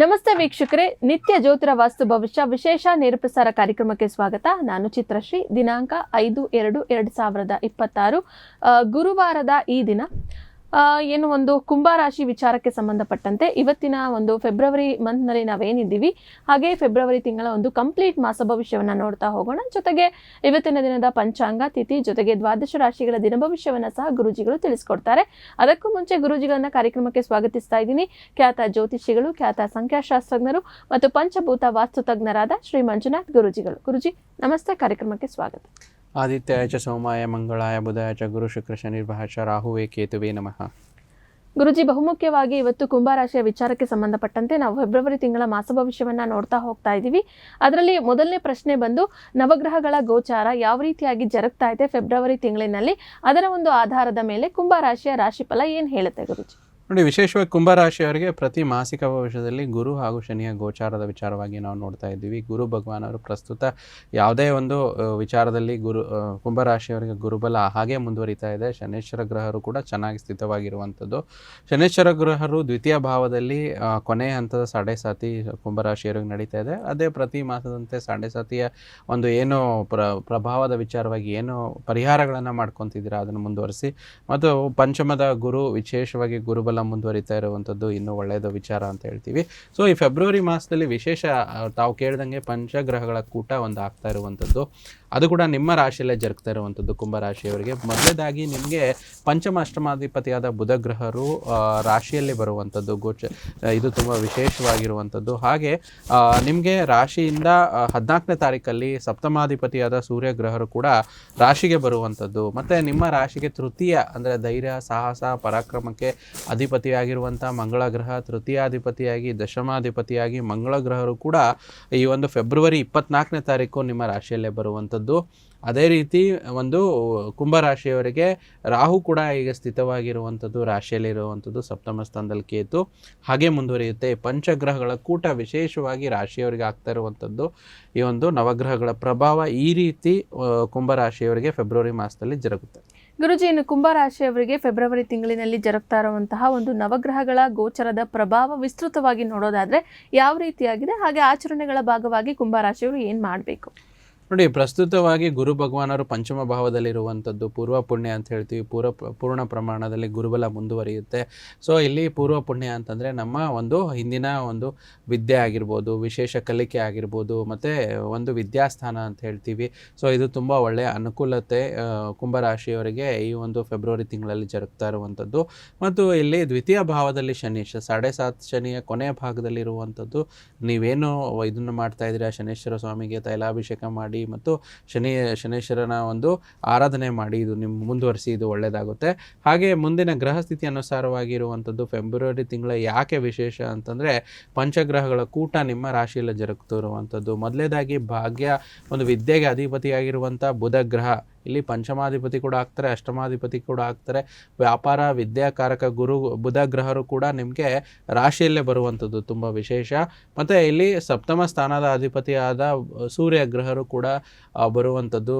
ನಮಸ್ತೆ ವೀಕ್ಷಕರೇ, ನಿತ್ಯ ಜ್ಯೋತಿರ ವಾಸ್ತು ಭವಿಷ್ಯ ವಿಶೇಷ ನೇರಪ್ರಸಾರ ಕಾರ್ಯಕ್ರಮಕ್ಕೆ ಸ್ವಾಗತ. ನಾನು ಚಿತ್ರಶ್ರೀ, ದಿನಾಂಕ ಐದು ಎರಡು ಎರಡು ಸಾವಿರದ ಇಪ್ಪತ್ತಾರು ಗುರುವಾರದ ಈ ದಿನ. ಏನು ಒಂದು ಕುಂಭರಾಶಿ ವಿಚಾರಕ್ಕೆ ಸಂಬಂಧಪಟ್ಟಂತೆ ಇವತ್ತಿನ ಒಂದು ಫೆಬ್ರವರಿ ಮಂತ್ನಲ್ಲಿ ನಾವೇನಿದ್ದೀವಿ, ಹಾಗೆ ಫೆಬ್ರವರಿ ತಿಂಗಳ ಒಂದು ಕಂಪ್ಲೀಟ್ ಮಾಸ ಭವಿಷ್ಯವನ್ನ ನೋಡ್ತಾ ಹೋಗೋಣ. ಜೊತೆಗೆ ಇವತ್ತಿನ ದಿನದ ಪಂಚಾಂಗ, ತಿಥಿ, ಜೊತೆಗೆ ದ್ವಾದಶ ರಾಶಿಗಳ ದಿನ ಭವಿಷ್ಯವನ್ನ ಸಹ ಗುರುಜಿಗಳು ತಿಳಿಸ್ಕೊಡ್ತಾರೆ. ಅದಕ್ಕೂ ಮುಂಚೆ ಗುರುಜಿಗಳನ್ನ ಕಾರ್ಯಕ್ರಮಕ್ಕೆ ಸ್ವಾಗತಿಸ್ತಾ ಇದ್ದೀನಿ. ಖ್ಯಾತ ಜ್ಯೋತಿಷಿಗಳು, ಖ್ಯಾತ ಸಂಖ್ಯಾಶಾಸ್ತ್ರಜ್ಞರು ಮತ್ತು ಪಂಚಭೂತ ವಾಸ್ತು ತಜ್ಞರಾದ ಶ್ರೀ ಮಂಜುನಾಥ್ ಗುರುಜಿಗಳು. ಗುರುಜಿ, ನಮಸ್ತೆ. ಕಾರ್ಯಕ್ರಮಕ್ಕೆ ಸ್ವಾಗತ. ಆದಿತ್ಯಾಯ ಚ ಸೋಮಾಯ, ಮಂಗಳಾಯ ಬುಧಾಯ ಚ ಗುರು ಶುಕ್ರ ಶನಿರ್ಭ ಚ ರಾಹುವೇ ಕೇತುವೆ ನಮಃ. ಗುರುಜಿ, ಬಹುಮುಖ್ಯವಾಗಿ ಇವತ್ತು ಕುಂಭರಾಶಿಯ ವಿಚಾರಕ್ಕೆ ಸಂಬಂಧಪಟ್ಟಂತೆ ನಾವು ಫೆಬ್ರವರಿ ತಿಂಗಳ ಮಾಸ ಭವಿಷ್ಯವನ್ನ ನೋಡ್ತಾ ಹೋಗ್ತಾ ಇದ್ದೀವಿ. ಅದರಲ್ಲಿ ಮೊದಲನೇ ಪ್ರಶ್ನೆ ಬಂದು, ನವಗ್ರಹಗಳ ಗೋಚಾರ ಯಾವ ರೀತಿಯಾಗಿ ಜರುಗ್ತಾ ಇದೆ ಫೆಬ್ರವರಿ ತಿಂಗಳಿನಲ್ಲಿ? ಅದರ ಒಂದು ಆಧಾರದ ಮೇಲೆ ಕುಂಭರಾಶಿಯ ರಾಶಿಫಲ ಏನು ಹೇಳುತ್ತೆ ಗುರುಜಿ? ನೋಡಿ, ವಿಶೇಷವಾಗಿ ಕುಂಭರಾಶಿಯವರಿಗೆ ಪ್ರತಿ ಮಾಸಿಕ ಭವಿಷ್ಯದಲ್ಲಿ ಗುರು ಹಾಗೂ ಶನಿಯ ಗೋಚಾರದ ವಿಚಾರವಾಗಿ ನಾವು ನೋಡ್ತಾ ಇದ್ದೀವಿ. ಗುರು ಭಗವಾನವರು ಪ್ರಸ್ತುತ ಯಾವುದೇ ಒಂದು ವಿಚಾರದಲ್ಲಿ ಗುರು ಕುಂಭರಾಶಿಯವರಿಗೆ ಗುರುಬಲ ಹಾಗೆ ಮುಂದುವರಿತಾ ಇದೆ. ಶನೇಶ್ವರ ಗ್ರಹರು ಕೂಡ ಚೆನ್ನಾಗಿ ಸ್ಥಿತವಾಗಿರುವಂಥದ್ದು. ಶನೇಶ್ವರ ಗ್ರಹರು ದ್ವಿತೀಯ ಭಾವದಲ್ಲಿ ಕೊನೆಯ ಹಂತದ ಸಾಡೆ ಸಾತಿ ಕುಂಭರಾಶಿಯವರಿಗೆ ನಡೀತಾ ಇದೆ. ಅದೇ ಪ್ರತಿ ಮಾಸದಂತೆ ಸಾಡೆ ಸಾತಿಯ ಒಂದು ಏನು ಪ್ರ, ಪ್ರಭಾವದ ವಿಚಾರವಾಗಿ ಏನು ಪರಿಹಾರಗಳನ್ನು ಮಾಡ್ಕೊತಿದ್ದೀರಾ ಅದನ್ನು ಮುಂದುವರಿಸಿ. ಮತ್ತು ಪಂಚಮದ ಗುರು ವಿಶೇಷವಾಗಿ ಗುರುಬಲ ಮುಂದುವರಿತಾ ಇರುವಂಥದ್ದು ಇನ್ನೂ ಒಳ್ಳೆಯದು ವಿಚಾರ ಅಂತ ಹೇಳ್ತೀವಿ. ಸೊ ಈ ಫೆಬ್ರವರಿ ಮಾಸದಲ್ಲಿ ವಿಶೇಷ ತಾವು ಕೇಳ್ದಂಗೆ ಪಂಚಗ್ರಹಗಳ ಕೂಟ ಒಂದು ಆಗ್ತಾ ಇರುವಂಥದ್ದು. ಅದು ಕೂಡ ನಿಮ್ಮ ರಾಶಿಯಲ್ಲೇ ಜರುಗ್ತಾ ಇರುವಂಥದ್ದು ಕುಂಭರಾಶಿಯವರಿಗೆ ಮೊದಲೇದಾಗಿ ನಿಮಗೆ ಪಂಚಮ ಅಷ್ಟಮಾಧಿಪತಿಯಾದ ಬುಧ ಗ್ರಹರು ರಾಶಿಯಲ್ಲಿ ಬರುವಂಥದ್ದು ಗೋಚ, ಇದು ತುಂಬ ವಿಶೇಷವಾಗಿರುವಂಥದ್ದು. ಹಾಗೆ ನಿಮಗೆ ರಾಶಿಯಿಂದ ಹದಿನಾಲ್ಕನೇ ತಾರೀಕಲ್ಲಿ ಸಪ್ತಮಾಧಿಪತಿಯಾದ ಸೂರ್ಯ ಗ್ರಹರು ಕೂಡ ರಾಶಿಗೆ ಬರುವಂಥದ್ದು. ಮತ್ತು ನಿಮ್ಮ ರಾಶಿಗೆ ತೃತೀಯ, ಅಂದರೆ ಧೈರ್ಯ, ಸಾಹಸ, ಪರಾಕ್ರಮಕ್ಕೆ ಅಧಿಪತಿಯಾಗಿರುವಂಥ ಮಂಗಳ ಗ್ರಹ ತೃತೀಯಾಧಿಪತಿಯಾಗಿ, ದಶಮಾಧಿಪತಿಯಾಗಿ ಮಂಗಳ ಗ್ರಹರು ಕೂಡ ಈ ಒಂದು ಫೆಬ್ರವರಿ ಇಪ್ಪತ್ನಾಲ್ಕನೇ ತಾರೀಕು ನಿಮ್ಮ ರಾಶಿಯಲ್ಲೇ ಬರುವಂಥದ್ದು. ಅದೇ ರೀತಿ ಒಂದು ಕುಂಭರಾಶಿಯವರಿಗೆ ರಾಹು ಕೂಡ ಈಗ ಸ್ಥಿತವಾಗಿರುವಂಥದ್ದು ರಾಶಿಯಲ್ಲಿರುವಂಥದ್ದು ಸಪ್ತಮ ಸ್ಥಾನದಲ್ಲಿ ಕೇತು. ಹಾಗೆ ಮುಂದುವರಿಯುತ್ತೆ. ಪಂಚಗ್ರಹಗಳ ಕೂಟ ವಿಶೇಷವಾಗಿ ರಾಶಿಯವರಿಗೆ ಆಗ್ತಾ ಇರುವಂಥದ್ದು ಈ ಒಂದು ನವಗ್ರಹಗಳ ಪ್ರಭಾವ ಈ ರೀತಿ ಕುಂಭ ಕುಂಭರಾಶಿಯವರಿಗೆ ಫೆಬ್ರವರಿ ಮಾಸದಲ್ಲಿ ಜರುಗುತ್ತೆ. ಗುರುಜಿ, ಇನ್ನು ಕುಂಭರಾಶಿಯವರಿಗೆ ಫೆಬ್ರವರಿ ತಿಂಗಳಿನಲ್ಲಿ ಜರುಗ್ತಾ ಇರುವಂತಹ ಒಂದು ನವಗ್ರಹಗಳ ಗೋಚರದ ಪ್ರಭಾವ ವಿಸ್ತೃತವಾಗಿ ನೋಡೋದಾದ್ರೆ ಯಾವ ರೀತಿಯಾಗಿದೆ? ಹಾಗೆ ಆಚರಣೆಗಳ ಭಾಗವಾಗಿ ಕುಂಭರಾಶಿಯವರು ಏನ್ ಮಾಡಬೇಕು? ನೋಡಿ, ಪ್ರಸ್ತುತವಾಗಿ ಗುರು ಭಗವಾನರು ಪಂಚಮ ಭಾವದಲ್ಲಿರುವಂಥದ್ದು ಪೂರ್ವ ಪುಣ್ಯ ಅಂತ ಹೇಳ್ತೀವಿ. ಪೂರ್ವ ಪೂರ್ಣ ಪ್ರಮಾಣದಲ್ಲಿ ಗುರುಬಲ ಮುಂದುವರಿಯುತ್ತೆ. ಸೊ ಇಲ್ಲಿ ಪೂರ್ವ ಪುಣ್ಯ ಅಂತಂದರೆ ನಮ್ಮ ಒಂದು ಹಿಂದಿನ ಒಂದು ವಿದ್ಯೆ ಆಗಿರ್ಬೋದು, ವಿಶೇಷ ಕಲಿಕೆ ಆಗಿರ್ಬೋದು, ಮತ್ತು ಒಂದು ವಿದ್ಯಾಸ್ಥಾನ ಅಂತ ಹೇಳ್ತೀವಿ. ಸೊ ಇದು ತುಂಬ ಒಳ್ಳೆಯ ಅನುಕೂಲತೆ ಕುಂಭರಾಶಿಯವರಿಗೆ ಈ ಒಂದು ಫೆಬ್ರವರಿ ತಿಂಗಳಲ್ಲಿ ಜರುಗ್ತಾ ಇರುವಂಥದ್ದು. ಮತ್ತು ಇಲ್ಲಿ ದ್ವಿತೀಯ ಭಾವದಲ್ಲಿ ಶನಿ ಸಾಡೆ ಸಾತ್ ಶನಿಯ ಕೊನೆಯ ಭಾಗದಲ್ಲಿರುವಂಥದ್ದು. ನೀವೇನು ಇದನ್ನು ಮಾಡ್ತಾ ಇದ್ದೀರಾ? ಶನೇಶ್ವರ ಸ್ವಾಮಿಗೆ ತೈಲಾಭಿಷೇಕ ಮಾಡಿ ಮತ್ತು ಶನಿ, ಶನೇಶ್ವರನ ಒಂದು ಆರಾಧನೆ ಮಾಡಿ ಇದು ನಿಮ್ಮ ಮುಂದುವರಿಸಿ ಇದು ಒಳ್ಳೆಯದಾಗುತ್ತೆ ಹಾಗೆ ಮುಂದಿನ ಗ್ರಹ ಸ್ಥಿತಿ ಅನುಸಾರವಾಗಿರುವಂಥದ್ದು ಫೆಬ್ರವರಿ ತಿಂಗಳ ಯಾಕೆ ವಿಶೇಷ ಅಂತಂದರೆ ಪಂಚಗ್ರಹಗಳ ಕೂಟ ನಿಮ್ಮ ರಾಶಿಯಲ್ಲಿ ಜರುಗ್ತಿರುವಂಥದ್ದು. ಮೊದಲೇದಾಗಿ ಭಾಗ್ಯ ಒಂದು ವಿದ್ಯೆಗೆ ಅಧಿಪತಿಯಾಗಿರುವಂಥ ಬುಧ ಗ್ರಹ ಇಲ್ಲಿ ಪಂಚಮಾಧಿಪತಿ ಕೂಡ ಆಗ್ತಾರೆ, ಅಷ್ಟಮಾಧಿಪತಿ ಕೂಡ ಆಗ್ತಾರೆ. ವ್ಯಾಪಾರ, ವಿದ್ಯಾಕಾರಕ ಗುರು, ಬುಧ ಗ್ರಹರು ಕೂಡ ನಿಮಗೆ ರಾಶಿಯಲ್ಲೇ ಬರುವಂಥದ್ದು ತುಂಬ ವಿಶೇಷ. ಮತ್ತು ಇಲ್ಲಿ ಸಪ್ತಮ ಸ್ಥಾನದ ಅಧಿಪತಿಯಾದ ಸೂರ್ಯ ಗ್ರಹರು ಕೂಡ ಬರುವಂಥದ್ದು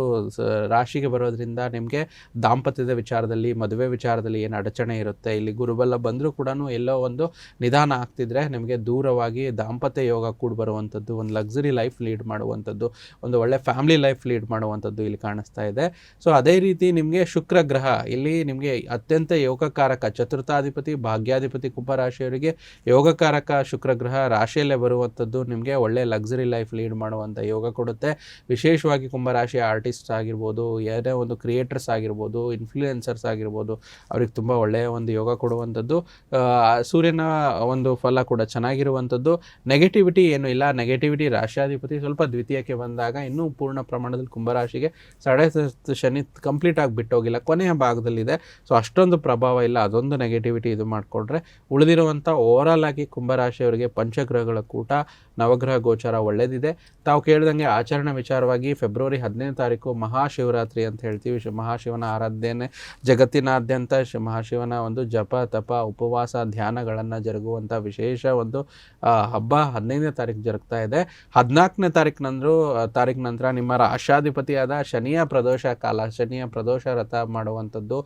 ರಾಶಿಗೆ ಬರೋದ್ರಿಂದ ನಿಮಗೆ ದಾಂಪತ್ಯದ ವಿಚಾರದಲ್ಲಿ, ಮದುವೆ ವಿಚಾರದಲ್ಲಿ ಏನು ಅಡಚಣೆ ಇರುತ್ತೆ, ಇಲ್ಲಿ ಗುರುಬಲ್ಲ ಬಂದರೂ ಕೂಡ ಎಲ್ಲೋ ಒಂದು ನಿಧಾನ ಆಗ್ತಿದ್ರೆ ನಿಮಗೆ ದೂರವಾಗಿ ದಾಂಪತ್ಯ ಯೋಗ ಕೂಡ ಬರುವಂಥದ್ದು, ಒಂದು ಲಕ್ಸುರಿ ಲೈಫ್ ಲೀಡ್ ಮಾಡುವಂಥದ್ದು, ಒಂದು ಒಳ್ಳೆ ಫ್ಯಾಮಿಲಿ ಲೈಫ್ ಲೀಡ್ ಮಾಡುವಂಥದ್ದು ಇಲ್ಲಿ ಕಾಣಿಸ್ತಾ ಇದೆ. ಸೊ ಅದೇ ರೀತಿ ನಿಮಗೆ ಶುಕ್ರ ಗ್ರಹ, ಇಲ್ಲಿ ನಿಮಗೆ ಅತ್ಯಂತ ಯೋಗಕಾರಕ, ಚತುರ್ಥಾಧಿಪತಿ, ಭಾಗ್ಯಾಧಿಪತಿ, ಕುಂಭರಾಶಿಯವರಿಗೆ ಯೋಗಕಾರಕ ಶುಕ್ರ ಗ್ರಹ ರಾಶಿಯಲ್ಲೇ ಬರುವಂಥದ್ದು ನಿಮಗೆ ಒಳ್ಳೆ ಲಕ್ಸುರಿ ಲೈಫ್ ಲೀಡ್ ಮಾಡುವಂಥ ಯೋಗ ಕೊಡುತ್ತೆ. ವಿಶೇಷವಾಗಿ ಕುಂಭರಾಶಿಯ ಆರ್ಟಿಸ್ಟ್ ಆಗಿರ್ಬೋದು, ಏನೇ ಒಂದು ಕ್ರಿಯೇಟರ್ಸ್ ಆಗಿರ್ಬೋದು ಇನ್ಫ್ಲೂಯೆನ್ಸರ್ಸ್ ಆಗಿರ್ಬೋದು, ಅವ್ರಿಗೆ ತುಂಬ ಒಳ್ಳೆಯ ಒಂದು ಯೋಗ ಕೊಡುವಂಥದ್ದು. ಸೂರ್ಯನ ಒಂದು ಫಲ ಕೂಡ ಚೆನ್ನಾಗಿರುವಂಥದ್ದು. ನೆಗೆಟಿವಿಟಿ ಏನು ಇಲ್ಲ ನೆಗೆಟಿವಿಟಿ ರಾಶಿಯಾಧಿಪತಿ ಸ್ವಲ್ಪ ದ್ವಿತೀಯಕ್ಕೆ ಬಂದಾಗ ಇನ್ನೂ ಪೂರ್ಣ ಪ್ರಮಾಣದಲ್ಲಿ ಕುಂಭರಾಶಿಗೆ ಸಾಡೆ ಸ- ಶನಿ ಕಂಪ್ಲೀಟ್ ಆಗಿ ಬಿಟ್ಟೋಗಿಲ್ಲ. ಕೊನೆಯ ಭಾಗದಲ್ಲಿದೆ. ಸೊ ಅಷ್ಟೊಂದು ಪ್ರಭಾವ ಇಲ್ಲ. ಅದೊಂದು ನೆಗೆಟಿವಿಟಿ ಇದು ಮಾಡಿಕೊಂಡ್ರೆ ಉಳಿದಿರುವಂಥ ಓವರಾಲ್ ಆಗಿ ಕುಂಭರಾಶಿಯವರಿಗೆ ಪಂಚಗ್ರಹಗಳ ಕೂಟ, ನವಗ್ರಹ ಗೋಚಾರ ಒಳ್ಳೆಯದಿದೆ ತಾವು ಕೇಳಿದಂಗೆ ಆಚರಣೆ ವಿಚಾರವಾಗಿ ಫೆಬ್ರವರಿ ಹದಿನೈದು ತಾರೀಕು ಮಹಾಶಿವರಾತ್ರಿ ಅಂತ ಹೇಳ್ತೀವಿ. ಶಿವ ಮಹಾಶಿವನ ಆರಾಧನೆ ಜಗತ್ತಿನಾದ್ಯಂತ ಮಹಾಶಿವನ ಒಂದು ಜಪ, ತಪ, ಉಪವಾಸ, ಧ್ಯಾನಗಳನ್ನು ಜರುಗುವಂಥ ವಿಶೇಷ ಒಂದು ಹಬ್ಬ ಹದಿನೈದನೇ ತಾರೀಕು ಜರುಗ್ತಾ ಇದೆ. ಹದಿನಾಲ್ಕನೇ ತಾರೀಕು ನಂತರ ನಂತರ ನಿಮ್ಮ ರಾಷ್ಟ್ರಾಧಿಪತಿಯಾದ ಶನಿಯ ಪ್ರದೋಷ ಕಾಲ, ಶನಿಯ ಪ್ರದೋಷ ರಥ ಮಾಡುವಂಥದ್ದು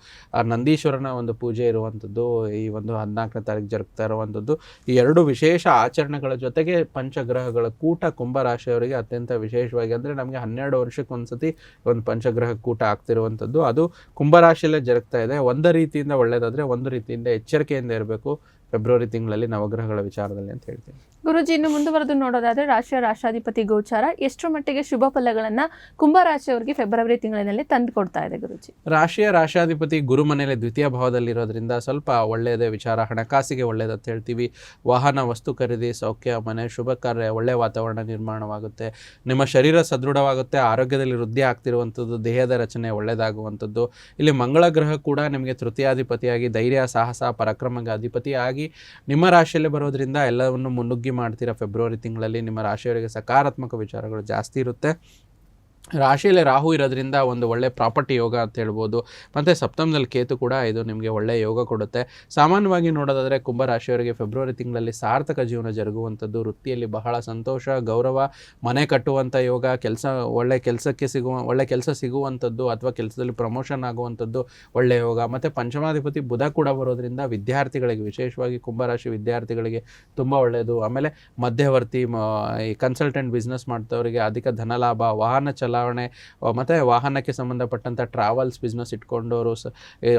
ನಂದೀಶ್ವರನ ಒಂದು ಪೂಜೆ ಇರುವಂಥದ್ದು, ಈ ಒಂದು ಹದಿನಾಲ್ಕನೇ ತಾರೀಕು ಜರುಗ್ತಾ ಇರುವಂಥದ್ದು, ಈ ಎರಡು ವಿಶೇಷ ಆಚರಣೆಗಳ ಜೊತೆಗೆ ಪಂಚಗ್ರಹಗಳ ಕೂಟ ಕುಂಭರಾಶಿಯವರಿಗೆ ಅತ್ಯಂತ ವಿಶೇಷವಾಗಿ ಅಂದರೆ ನಮಗೆ ಹನ್ನೆರಡು ವರ್ಷಕ್ಕೆ ಒಂದ್ಸತಿ ಒಂದು ಪಂಚಗ್ರಹ ಕೂಟ ಆಗ್ತಿರುವಂಥದ್ದು. ಅದು ಕುಂಭರಾಶಿಯಲ್ಲೇ ಜರುಗ್ತಾ ಇದೆ. ಒಂದು ರೀತಿಯಿಂದ ಒಳ್ಳೆಯದಾದರೆ ಒಂದು ರೀತಿಯಿಂದ ಎಚ್ಚರಿಕೆಯಿಂದ ಇರಬೇಕು. ಫೆಬ್ರವರಿ ತಿಂಗಳಲ್ಲಿ ನವಗ್ರಹಗಳ ವಿಚಾರದಲ್ಲಿ ಅಂತ ಹೇಳ್ತೀನಿ. ಗುರುಜಿ, ಇನ್ನು ಮುಂದುವರೆದು ನೋಡೋದಾದ್ರೆ ರಾಶಿಯ ರಾಷ್ಟ್ರಾಧಿಪತಿ ಗೋಚಾರ ಎಷ್ಟು ಮಟ್ಟಿಗೆ ಶುಭ ಫಲಗಳನ್ನ ಕುಂಭರಾಶಿಯವರಿಗೆ ಫೆಬ್ರವರಿ ತಿಂಗಳಿನಲ್ಲಿ ತಂದು ಕೊಡ್ತಾ ಇದೆ ಗುರುಜಿ. ರಾಶಿಯ ರಾಷ್ಟ್ರಾಧಿಪತಿ ಗುರು ಮನೆಯಲ್ಲಿ ದ್ವಿತೀಯ ಭಾವದಲ್ಲಿರೋದ್ರಿಂದ ಸ್ವಲ್ಪ ಒಳ್ಳೆಯದೇ ವಿಚಾರ. ಹಣಕಾಸಿಗೆ ಒಳ್ಳೆಯದಂತ ಹೇಳ್ತೀವಿ. ವಾಹನ, ವಸ್ತು ಖರೀದಿ, ಸೌಖ್ಯ, ಮನೆ, ಶುಭ ಕಾರ್ಯ ಒಳ್ಳೆಯ ವಾತಾವರಣ ನಿರ್ಮಾಣವಾಗುತ್ತೆ. ನಿಮ್ಮ ಶರೀರ ಸದೃಢವಾಗುತ್ತೆ. ಆರೋಗ್ಯದಲ್ಲಿ ವೃದ್ಧಿ ಆಗ್ತಿರುವಂಥದ್ದು, ದೇಹದ ರಚನೆ ಒಳ್ಳೆಯದಾಗುವಂಥದ್ದು. ಇಲ್ಲಿ ಮಂಗಳ ಗ್ರಹ ಕೂಡ ನಿಮಗೆ ತೃತೀಯಾಧಿಪತಿಯಾಗಿ, ಧೈರ್ಯ, ಸಾಹಸ ಪರಾಕ್ರಮಗೆ ಅಧಿಪತಿಯಾಗಿ ನಿಮ್ಮ ರಾಶಿಯಲ್ಲಿ ಬರೋದ್ರಿಂದ ಎಲ್ಲವನ್ನು ಮುನ್ನುಗ್ಗಿ ಮಾಡ್ತೀರಾ? ಫೆಬ್ರವರಿ ತಿಂಗಳಲ್ಲಿ ನಿಮ್ಮ ರಾಶಿಯವರಿಗೆ ಸಕಾರಾತ್ಮಕ ವಿಚಾರಗಳು ಜಾಸ್ತಿ ಇರುತ್ತೆ. ರಾಶಿಯಲ್ಲಿ ರಾಹು ಇರೋದ್ರಿಂದ ಒಂದು ಒಳ್ಳೆ ಪ್ರಾಪರ್ಟಿ ಯೋಗ ಅಂತ ಹೇಳ್ಬೋದು. ಮತ್ತು ಸಪ್ತಮದಲ್ಲಿ ಕೇತು ಕೂಡ ಇದು ನಿಮಗೆ ಒಳ್ಳೆಯ ಯೋಗ ಕೊಡುತ್ತೆ. ಸಾಮಾನ್ಯವಾಗಿ ನೋಡೋದಾದರೆ ಕುಂಭರಾಶಿಯವರಿಗೆ ಫೆಬ್ರವರಿ ತಿಂಗಳಲ್ಲಿ ಸಾರ್ಥಕ ಜೀವನ ಜರುಗುವಂಥದ್ದು. ವೃತ್ತಿಯಲ್ಲಿ ಬಹಳ ಸಂತೋಷ, ಗೌರವ, ಮನೆ ಕಟ್ಟುವಂಥ ಯೋಗ, ಕೆಲಸ, ಒಳ್ಳೆ ಕೆಲಸಕ್ಕೆ ಸಿಗುವ, ಒಳ್ಳೆ ಕೆಲಸ ಸಿಗುವಂಥದ್ದು ಅಥವಾ ಕೆಲಸದಲ್ಲಿ ಪ್ರಮೋಷನ್ ಆಗುವಂಥದ್ದು ಒಳ್ಳೆಯ ಯೋಗ. ಮತ್ತು ಪಂಚಮಾಧಿಪತಿ ಬುಧ ಕೂಡ ಬರೋದ್ರಿಂದ ವಿದ್ಯಾರ್ಥಿಗಳಿಗೆ, ವಿಶೇಷವಾಗಿ ಕುಂಭರಾಶಿ ವಿದ್ಯಾರ್ಥಿಗಳಿಗೆ ತುಂಬ ಒಳ್ಳೆಯದು. ಆಮೇಲೆ ಮಧ್ಯವರ್ತಿ ಕನ್ಸಲ್ಟೆಂಟ್ ಬಿಸ್ನೆಸ್ ಮಾಡ್ತವರಿಗೆ ಅಧಿಕ ಧನಲಾಭ, ವಾಹನ ಚಲಾವಣೆ ಮತ್ತು ವಾಹನಕ್ಕೆ ಸಂಬಂಧಪಟ್ಟಂಥ ಟ್ರಾವೆಲ್ಸ್ ಬಿಸ್ನೆಸ್ ಇಟ್ಕೊಂಡವರು ಸ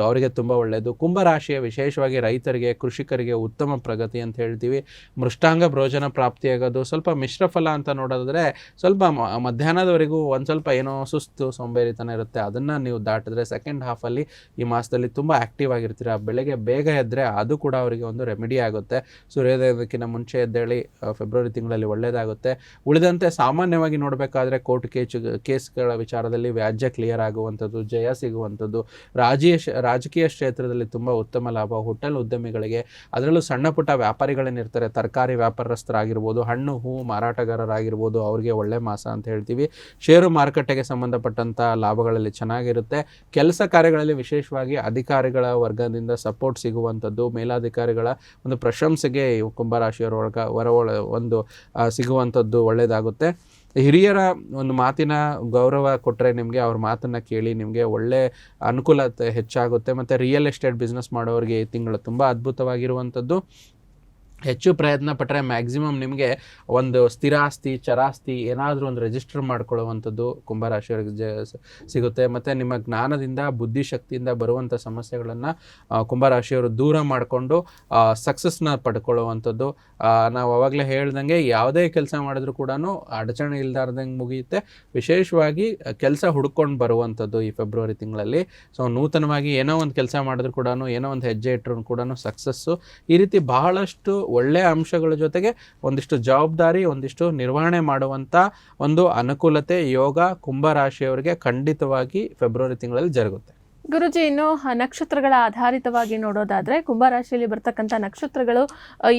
ಅವರಿಗೆ ತುಂಬ ಒಳ್ಳೆಯದು ಕುಂಭರಾಶಿಯ ವಿಶೇಷವಾಗಿ ರೈತರಿಗೆ, ಕೃಷಿಕರಿಗೆ ಉತ್ತಮ ಪ್ರಗತಿ ಅಂತ ಹೇಳ್ತೀವಿ. ಮೃಷ್ಟಾಂಗ ಭೋಜನ ಪ್ರಾಪ್ತಿಯಾಗೋದು, ಸ್ವಲ್ಪ ಮಿಶ್ರ ಫಲ ಅಂತ ನೋಡೋದಾದರೆ, ಸ್ವಲ್ಪ ಮಧ್ಯಾಹ್ನದವರೆಗೂ ಒಂದು ಸ್ವಲ್ಪ ಏನೋ ಸುಸ್ತು ಸೋಂಬೇರಿತನ ಇರುತ್ತೆ. ಅದನ್ನು ನೀವು ದಾಟಿದ್ರೆ ಸೆಕೆಂಡ್ ಹಾಫಲ್ಲಿ ಈ ಮಾಸದಲ್ಲಿ ತುಂಬ ಆ್ಯಕ್ಟಿವ್ ಆಗಿರ್ತೀರ. ಬೆಳಗ್ಗೆ ಬೇಗ ಎದ್ದರೆ ಅದು ಕೂಡ ಅವರಿಗೆ ಒಂದು ರೆಮಿಡಿ ಆಗುತ್ತೆ. ಸೂರ್ಯೋದಯಕ್ಕಿಂತ ಮುಂಚೆ ಎದ್ದೇಳಿ ಫೆಬ್ರವರಿ ತಿಂಗಳಲ್ಲಿ ಒಳ್ಳೆಯದಾಗುತ್ತೆ ಉಳಿದಂತೆ ಸಾಮಾನ್ಯವಾಗಿ ನೋಡಬೇಕಾದ್ರೆ ಕೋರ್ಟ್ ಕೇಚು ಕೇಸ್ಗಳ ವಿಚಾರದಲ್ಲಿ ವ್ಯಾಜ್ಯ ಕ್ಲಿಯರ್ ಆಗುವಂಥದ್ದು, ಜಯ ಸಿಗುವಂಥದ್ದು, ರಾಜೀಯ ರಾಜಕೀಯ ಕ್ಷೇತ್ರದಲ್ಲಿ ತುಂಬ ಉತ್ತಮ ಲಾಭ, ಹೋಟೆಲ್ ಉದ್ಯಮಿಗಳಿಗೆ ಅದರಲ್ಲೂ ಸಣ್ಣ ಪುಟ್ಟ ವ್ಯಾಪಾರಿಗಳೇನಿರ್ತಾರೆ ತರಕಾರಿ ವ್ಯಾಪಾರಸ್ಥರಾಗಿರ್ಬೋದು, ಹಣ್ಣು, ಹೂ, ಮಾರಾಟಗಾರರಾಗಿರ್ಬೋದು, ಅವ್ರಿಗೆ ಒಳ್ಳೆ ಮಾಸ ಅಂತ ಹೇಳ್ತೀವಿ. ಷೇರು ಮಾರುಕಟ್ಟೆಗೆ ಸಂಬಂಧಪಟ್ಟಂಥ ಲಾಭಗಳಲ್ಲಿ ಚೆನ್ನಾಗಿರುತ್ತೆ. ಕೆಲಸ ಕಾರ್ಯಗಳಲ್ಲಿ ವಿಶೇಷವಾಗಿ ಅಧಿಕಾರಿಗಳ ವರ್ಗದಿಂದ ಸಪೋರ್ಟ್ ಸಿಗುವಂಥದ್ದು, ಮೇಲಾಧಿಕಾರಿಗಳ ಒಂದು ಪ್ರಶಂಸೆಗೆ ಕುಂಭರಾಶಿಯವರ ಒಳಗ ಹೊರ ಒಳ- ಒಂದು ಸಿಗುವಂಥದ್ದು ಒಳ್ಳೆಯದಾಗುತ್ತೆ. ಹಿರಿಯರ ಒಂದು ಮಾತಿನ ಗೌರವ ಕೊಟ್ಟರೆ ನಿಮಗೆ, ಅವ್ರ ಮಾತನ್ನು ಕೇಳಿ ನಿಮಗೆ ಒಳ್ಳೆ ಅನುಕೂಲತೆ ಹೆಚ್ಚಾಗುತ್ತೆ. ಮತ್ತು ರಿಯಲ್ ಎಸ್ಟೇಟ್ ಬಿಸ್ನೆಸ್ ಮಾಡೋರಿಗೆ ಈ ತಿಂಗಳು ತುಂಬ ಅದ್ಭುತವಾಗಿರುವಂಥದ್ದು. ಹೆಚ್ಚು ಪ್ರಯತ್ನ ಪಟ್ಟರೆ ಮ್ಯಾಕ್ಸಿಮಮ್ ನಿಮಗೆ ಒಂದು ಸ್ಥಿರಾಸ್ತಿ, ಚರಾಸ್ತಿ ಏನಾದರೂ ಒಂದು ರಿಜಿಸ್ಟರ್ ಮಾಡ್ಕೊಳ್ಳುವಂಥದ್ದು ಕುಂಭರಾಶಿಯವರಿಗೆ ಜ ಸಿಗುತ್ತೆ. ಮತ್ತು ನಿಮ್ಮ ಜ್ಞಾನದಿಂದ ಬುದ್ಧಿಶಕ್ತಿಯಿಂದ ಬರುವಂಥ ಸಮಸ್ಯೆಗಳನ್ನು ಕುಂಭರಾಶಿಯವರು ದೂರ ಮಾಡಿಕೊಂಡು ಸಕ್ಸಸ್ನ ಪಡ್ಕೊಳ್ಳುವಂಥದ್ದು. ನಾವು ಅವಾಗಲೇ ಹೇಳ್ದಂಗೆ ಯಾವುದೇ ಕೆಲಸ ಮಾಡಿದ್ರು ಕೂಡ ಅಡಚಣೆ ಇಲ್ದಾರ್ದಂಗೆ ಮುಗಿಯುತ್ತೆ. ವಿಶೇಷವಾಗಿ ಕೆಲಸ ಹುಡ್ಕೊಂಡು ಬರುವಂಥದ್ದು ಈ ಫೆಬ್ರವರಿ ತಿಂಗಳಲ್ಲಿ. ಸೊ ನೂತನವಾಗಿ ಏನೋ ಒಂದು ಕೆಲಸ ಮಾಡಿದ್ರು ಕೂಡ ಏನೋ ಒಂದು ಹೆಜ್ಜೆ ಇಟ್ಟರು ಕೂಡ ಸಕ್ಸಸ್ಸು ಈ ರೀತಿ ಬಹಳಷ್ಟು ಒಳ್ಳೆಯ ಅಂಶಗಳ ಜೊತೆಗೆ ಒಂದಿಷ್ಟು ಜವಾಬ್ದಾರಿ, ಒಂದಿಷ್ಟು ನಿರ್ವಹಣೆ ಮಾಡುವಂಥ ಒಂದು ಅನುಕೂಲತೆ ಯೋಗ ಕುಂಭರಾಶಿಯವರಿಗೆ ಖಂಡಿತವಾಗಿ ಫೆಬ್ರವರಿ ತಿಂಗಳಲ್ಲಿ ಜರುಗುತ್ತೆ. ಗುರುಜಿ, ಇನ್ನು ನಕ್ಷತ್ರಗಳ ಆಧಾರಿತವಾಗಿ ನೋಡೋದಾದ್ರೆ ಕುಂಭರಾಶಿಯಲ್ಲಿ ಬರ್ತಕ್ಕಂಥ ನಕ್ಷತ್ರಗಳು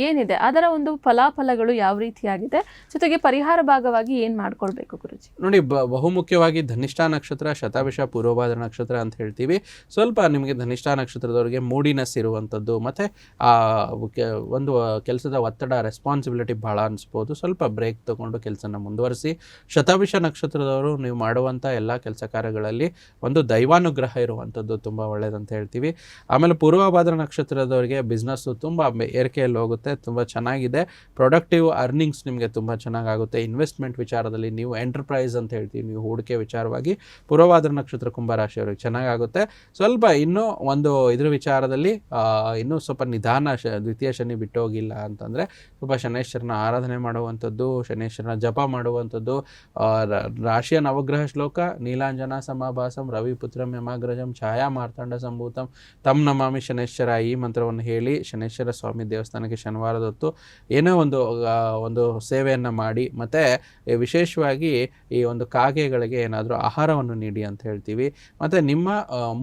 ಏನಿದೆ? ಅದರ ಒಂದು ಫಲಾಫಲಗಳು ಯಾವ ರೀತಿಯಾಗಿದೆ? ಜೊತೆಗೆ ಪರಿಹಾರ ಭಾಗವಾಗಿ ಏನ್ ಮಾಡ್ಕೊಳ್ಬೇಕು ಗುರುಜಿ? ನೋಡಿ ಬಹುಮುಖ್ಯವಾಗಿ ಧನಿಷ್ಠಾ ನಕ್ಷತ್ರ ಶತಾಭಿಷ ಪೂರ್ವಭಾದ್ರ ನಕ್ಷತ್ರ ಅಂತ ಹೇಳ್ತೀವಿ. ಸ್ವಲ್ಪ ನಿಮಗೆ ಧನಿಷ್ಠಾ ನಕ್ಷತ್ರದವರಿಗೆ ಮೂಡಿನೆಸ್ ಇರುವಂಥದ್ದು, ಮತ್ತು ಒಂದು ಕೆಲಸದ ಒತ್ತಡ ರೆಸ್ಪಾನ್ಸಿಬಿಲಿಟಿ ಭಾಳ ಅನಿಸ್ಬೋದು. ಸ್ವಲ್ಪ ಬ್ರೇಕ್ ತಗೊಂಡು ಕೆಲಸನ ಮುಂದುವರಿಸಿ. ಶತಾಭಿಷ ನಕ್ಷತ್ರದವರು ನೀವು ಮಾಡುವಂಥ ಎಲ್ಲ ಕೆಲಸ ಕಾರ್ಯಗಳಲ್ಲಿ ಒಂದು ದೈವಾನುಗ್ರಹ ಇರುವಂಥದ್ದು ತುಂಬ ಒಳ್ಳೆಯದಂತ ಹೇಳ್ತೀವಿ. ಆಮೇಲೆ ಪೂರ್ವಭಾದ್ರ ನಕ್ಷತ್ರದವರಿಗೆ ಬಿಸ್ನೆಸ್ಸು ತುಂಬ ಏರಿಕೆಯಲ್ಲಿ ಹೋಗುತ್ತೆ, ತುಂಬ ಚೆನ್ನಾಗಿದೆ. ಪ್ರೊಡಕ್ಟಿವ್ ಅರ್ನಿಂಗ್ಸ್ ನಿಮಗೆ ತುಂಬ ಚೆನ್ನಾಗಾಗುತ್ತೆ. ಇನ್ವೆಸ್ಟ್ಮೆಂಟ್ ವಿಚಾರದಲ್ಲಿ ನೀವು ಎಂಟರ್ಪ್ರೈಸ್ ಅಂತ ಹೇಳ್ತೀವಿ, ನೀವು ಹೂಡಿಕೆ ವಿಚಾರವಾಗಿ ಪೂರ್ವಭಾದ್ರ ನಕ್ಷತ್ರ ಕುಂಭರಾಶಿಯವರಿಗೆ ಚೆನ್ನಾಗಾಗುತ್ತೆ. ಸ್ವಲ್ಪ ಇನ್ನೂ ಒಂದು ಇದ್ರ ವಿಚಾರದಲ್ಲಿ ಇನ್ನೂ ಸ್ವಲ್ಪ ನಿಧಾನ ಶ, ದ್ವಿತೀಯ ಶನಿ ಬಿಟ್ಟು ಹೋಗಿಲ್ಲ ಅಂತಂದರೆ ಸ್ವಲ್ಪ ಶನೇಶ್ವರನ ಆರಾಧನೆ ಮಾಡುವಂಥದ್ದು, ಶನೇಶ್ವರನ ಜಪ ಮಾಡುವಂಥದ್ದು ರಾಶಿಯ ನವಗ್ರಹ ಶ್ಲೋಕ, ನೀಲಾಂಜನ, ಸಮಾಭಾಸಂ ರವಿಪುತ್ರಂ ಯಮಾಗ್ರಜಂ ಛಾಯಾ ಮಾರ್ತಾಂಡ ಸಂಭೂತಂ. ತಮ್ ನಮಾಮಿ ಶನೇಶ್ವರ ಈ ಮಂತ್ರವನ್ನು ಹೇಳಿ ಶನೇಶ್ವರ ಸ್ವಾಮಿ ದೇವಸ್ಥಾನಕ್ಕೆ ಶನಿವಾರದ ಹೊತ್ತು ಏನೋ ಒಂದು ಒಂದು ಸೇವೆಯನ್ನು ಮಾಡಿ, ಮತ್ತು ವಿಶೇಷವಾಗಿ ಈ ಒಂದು ಕಾಗೆಗಳಿಗೆ ಏನಾದರೂ ಆಹಾರವನ್ನು ನೀಡಿ ಅಂತ ಹೇಳ್ತೀವಿ. ಮತ್ತು ನಿಮ್ಮ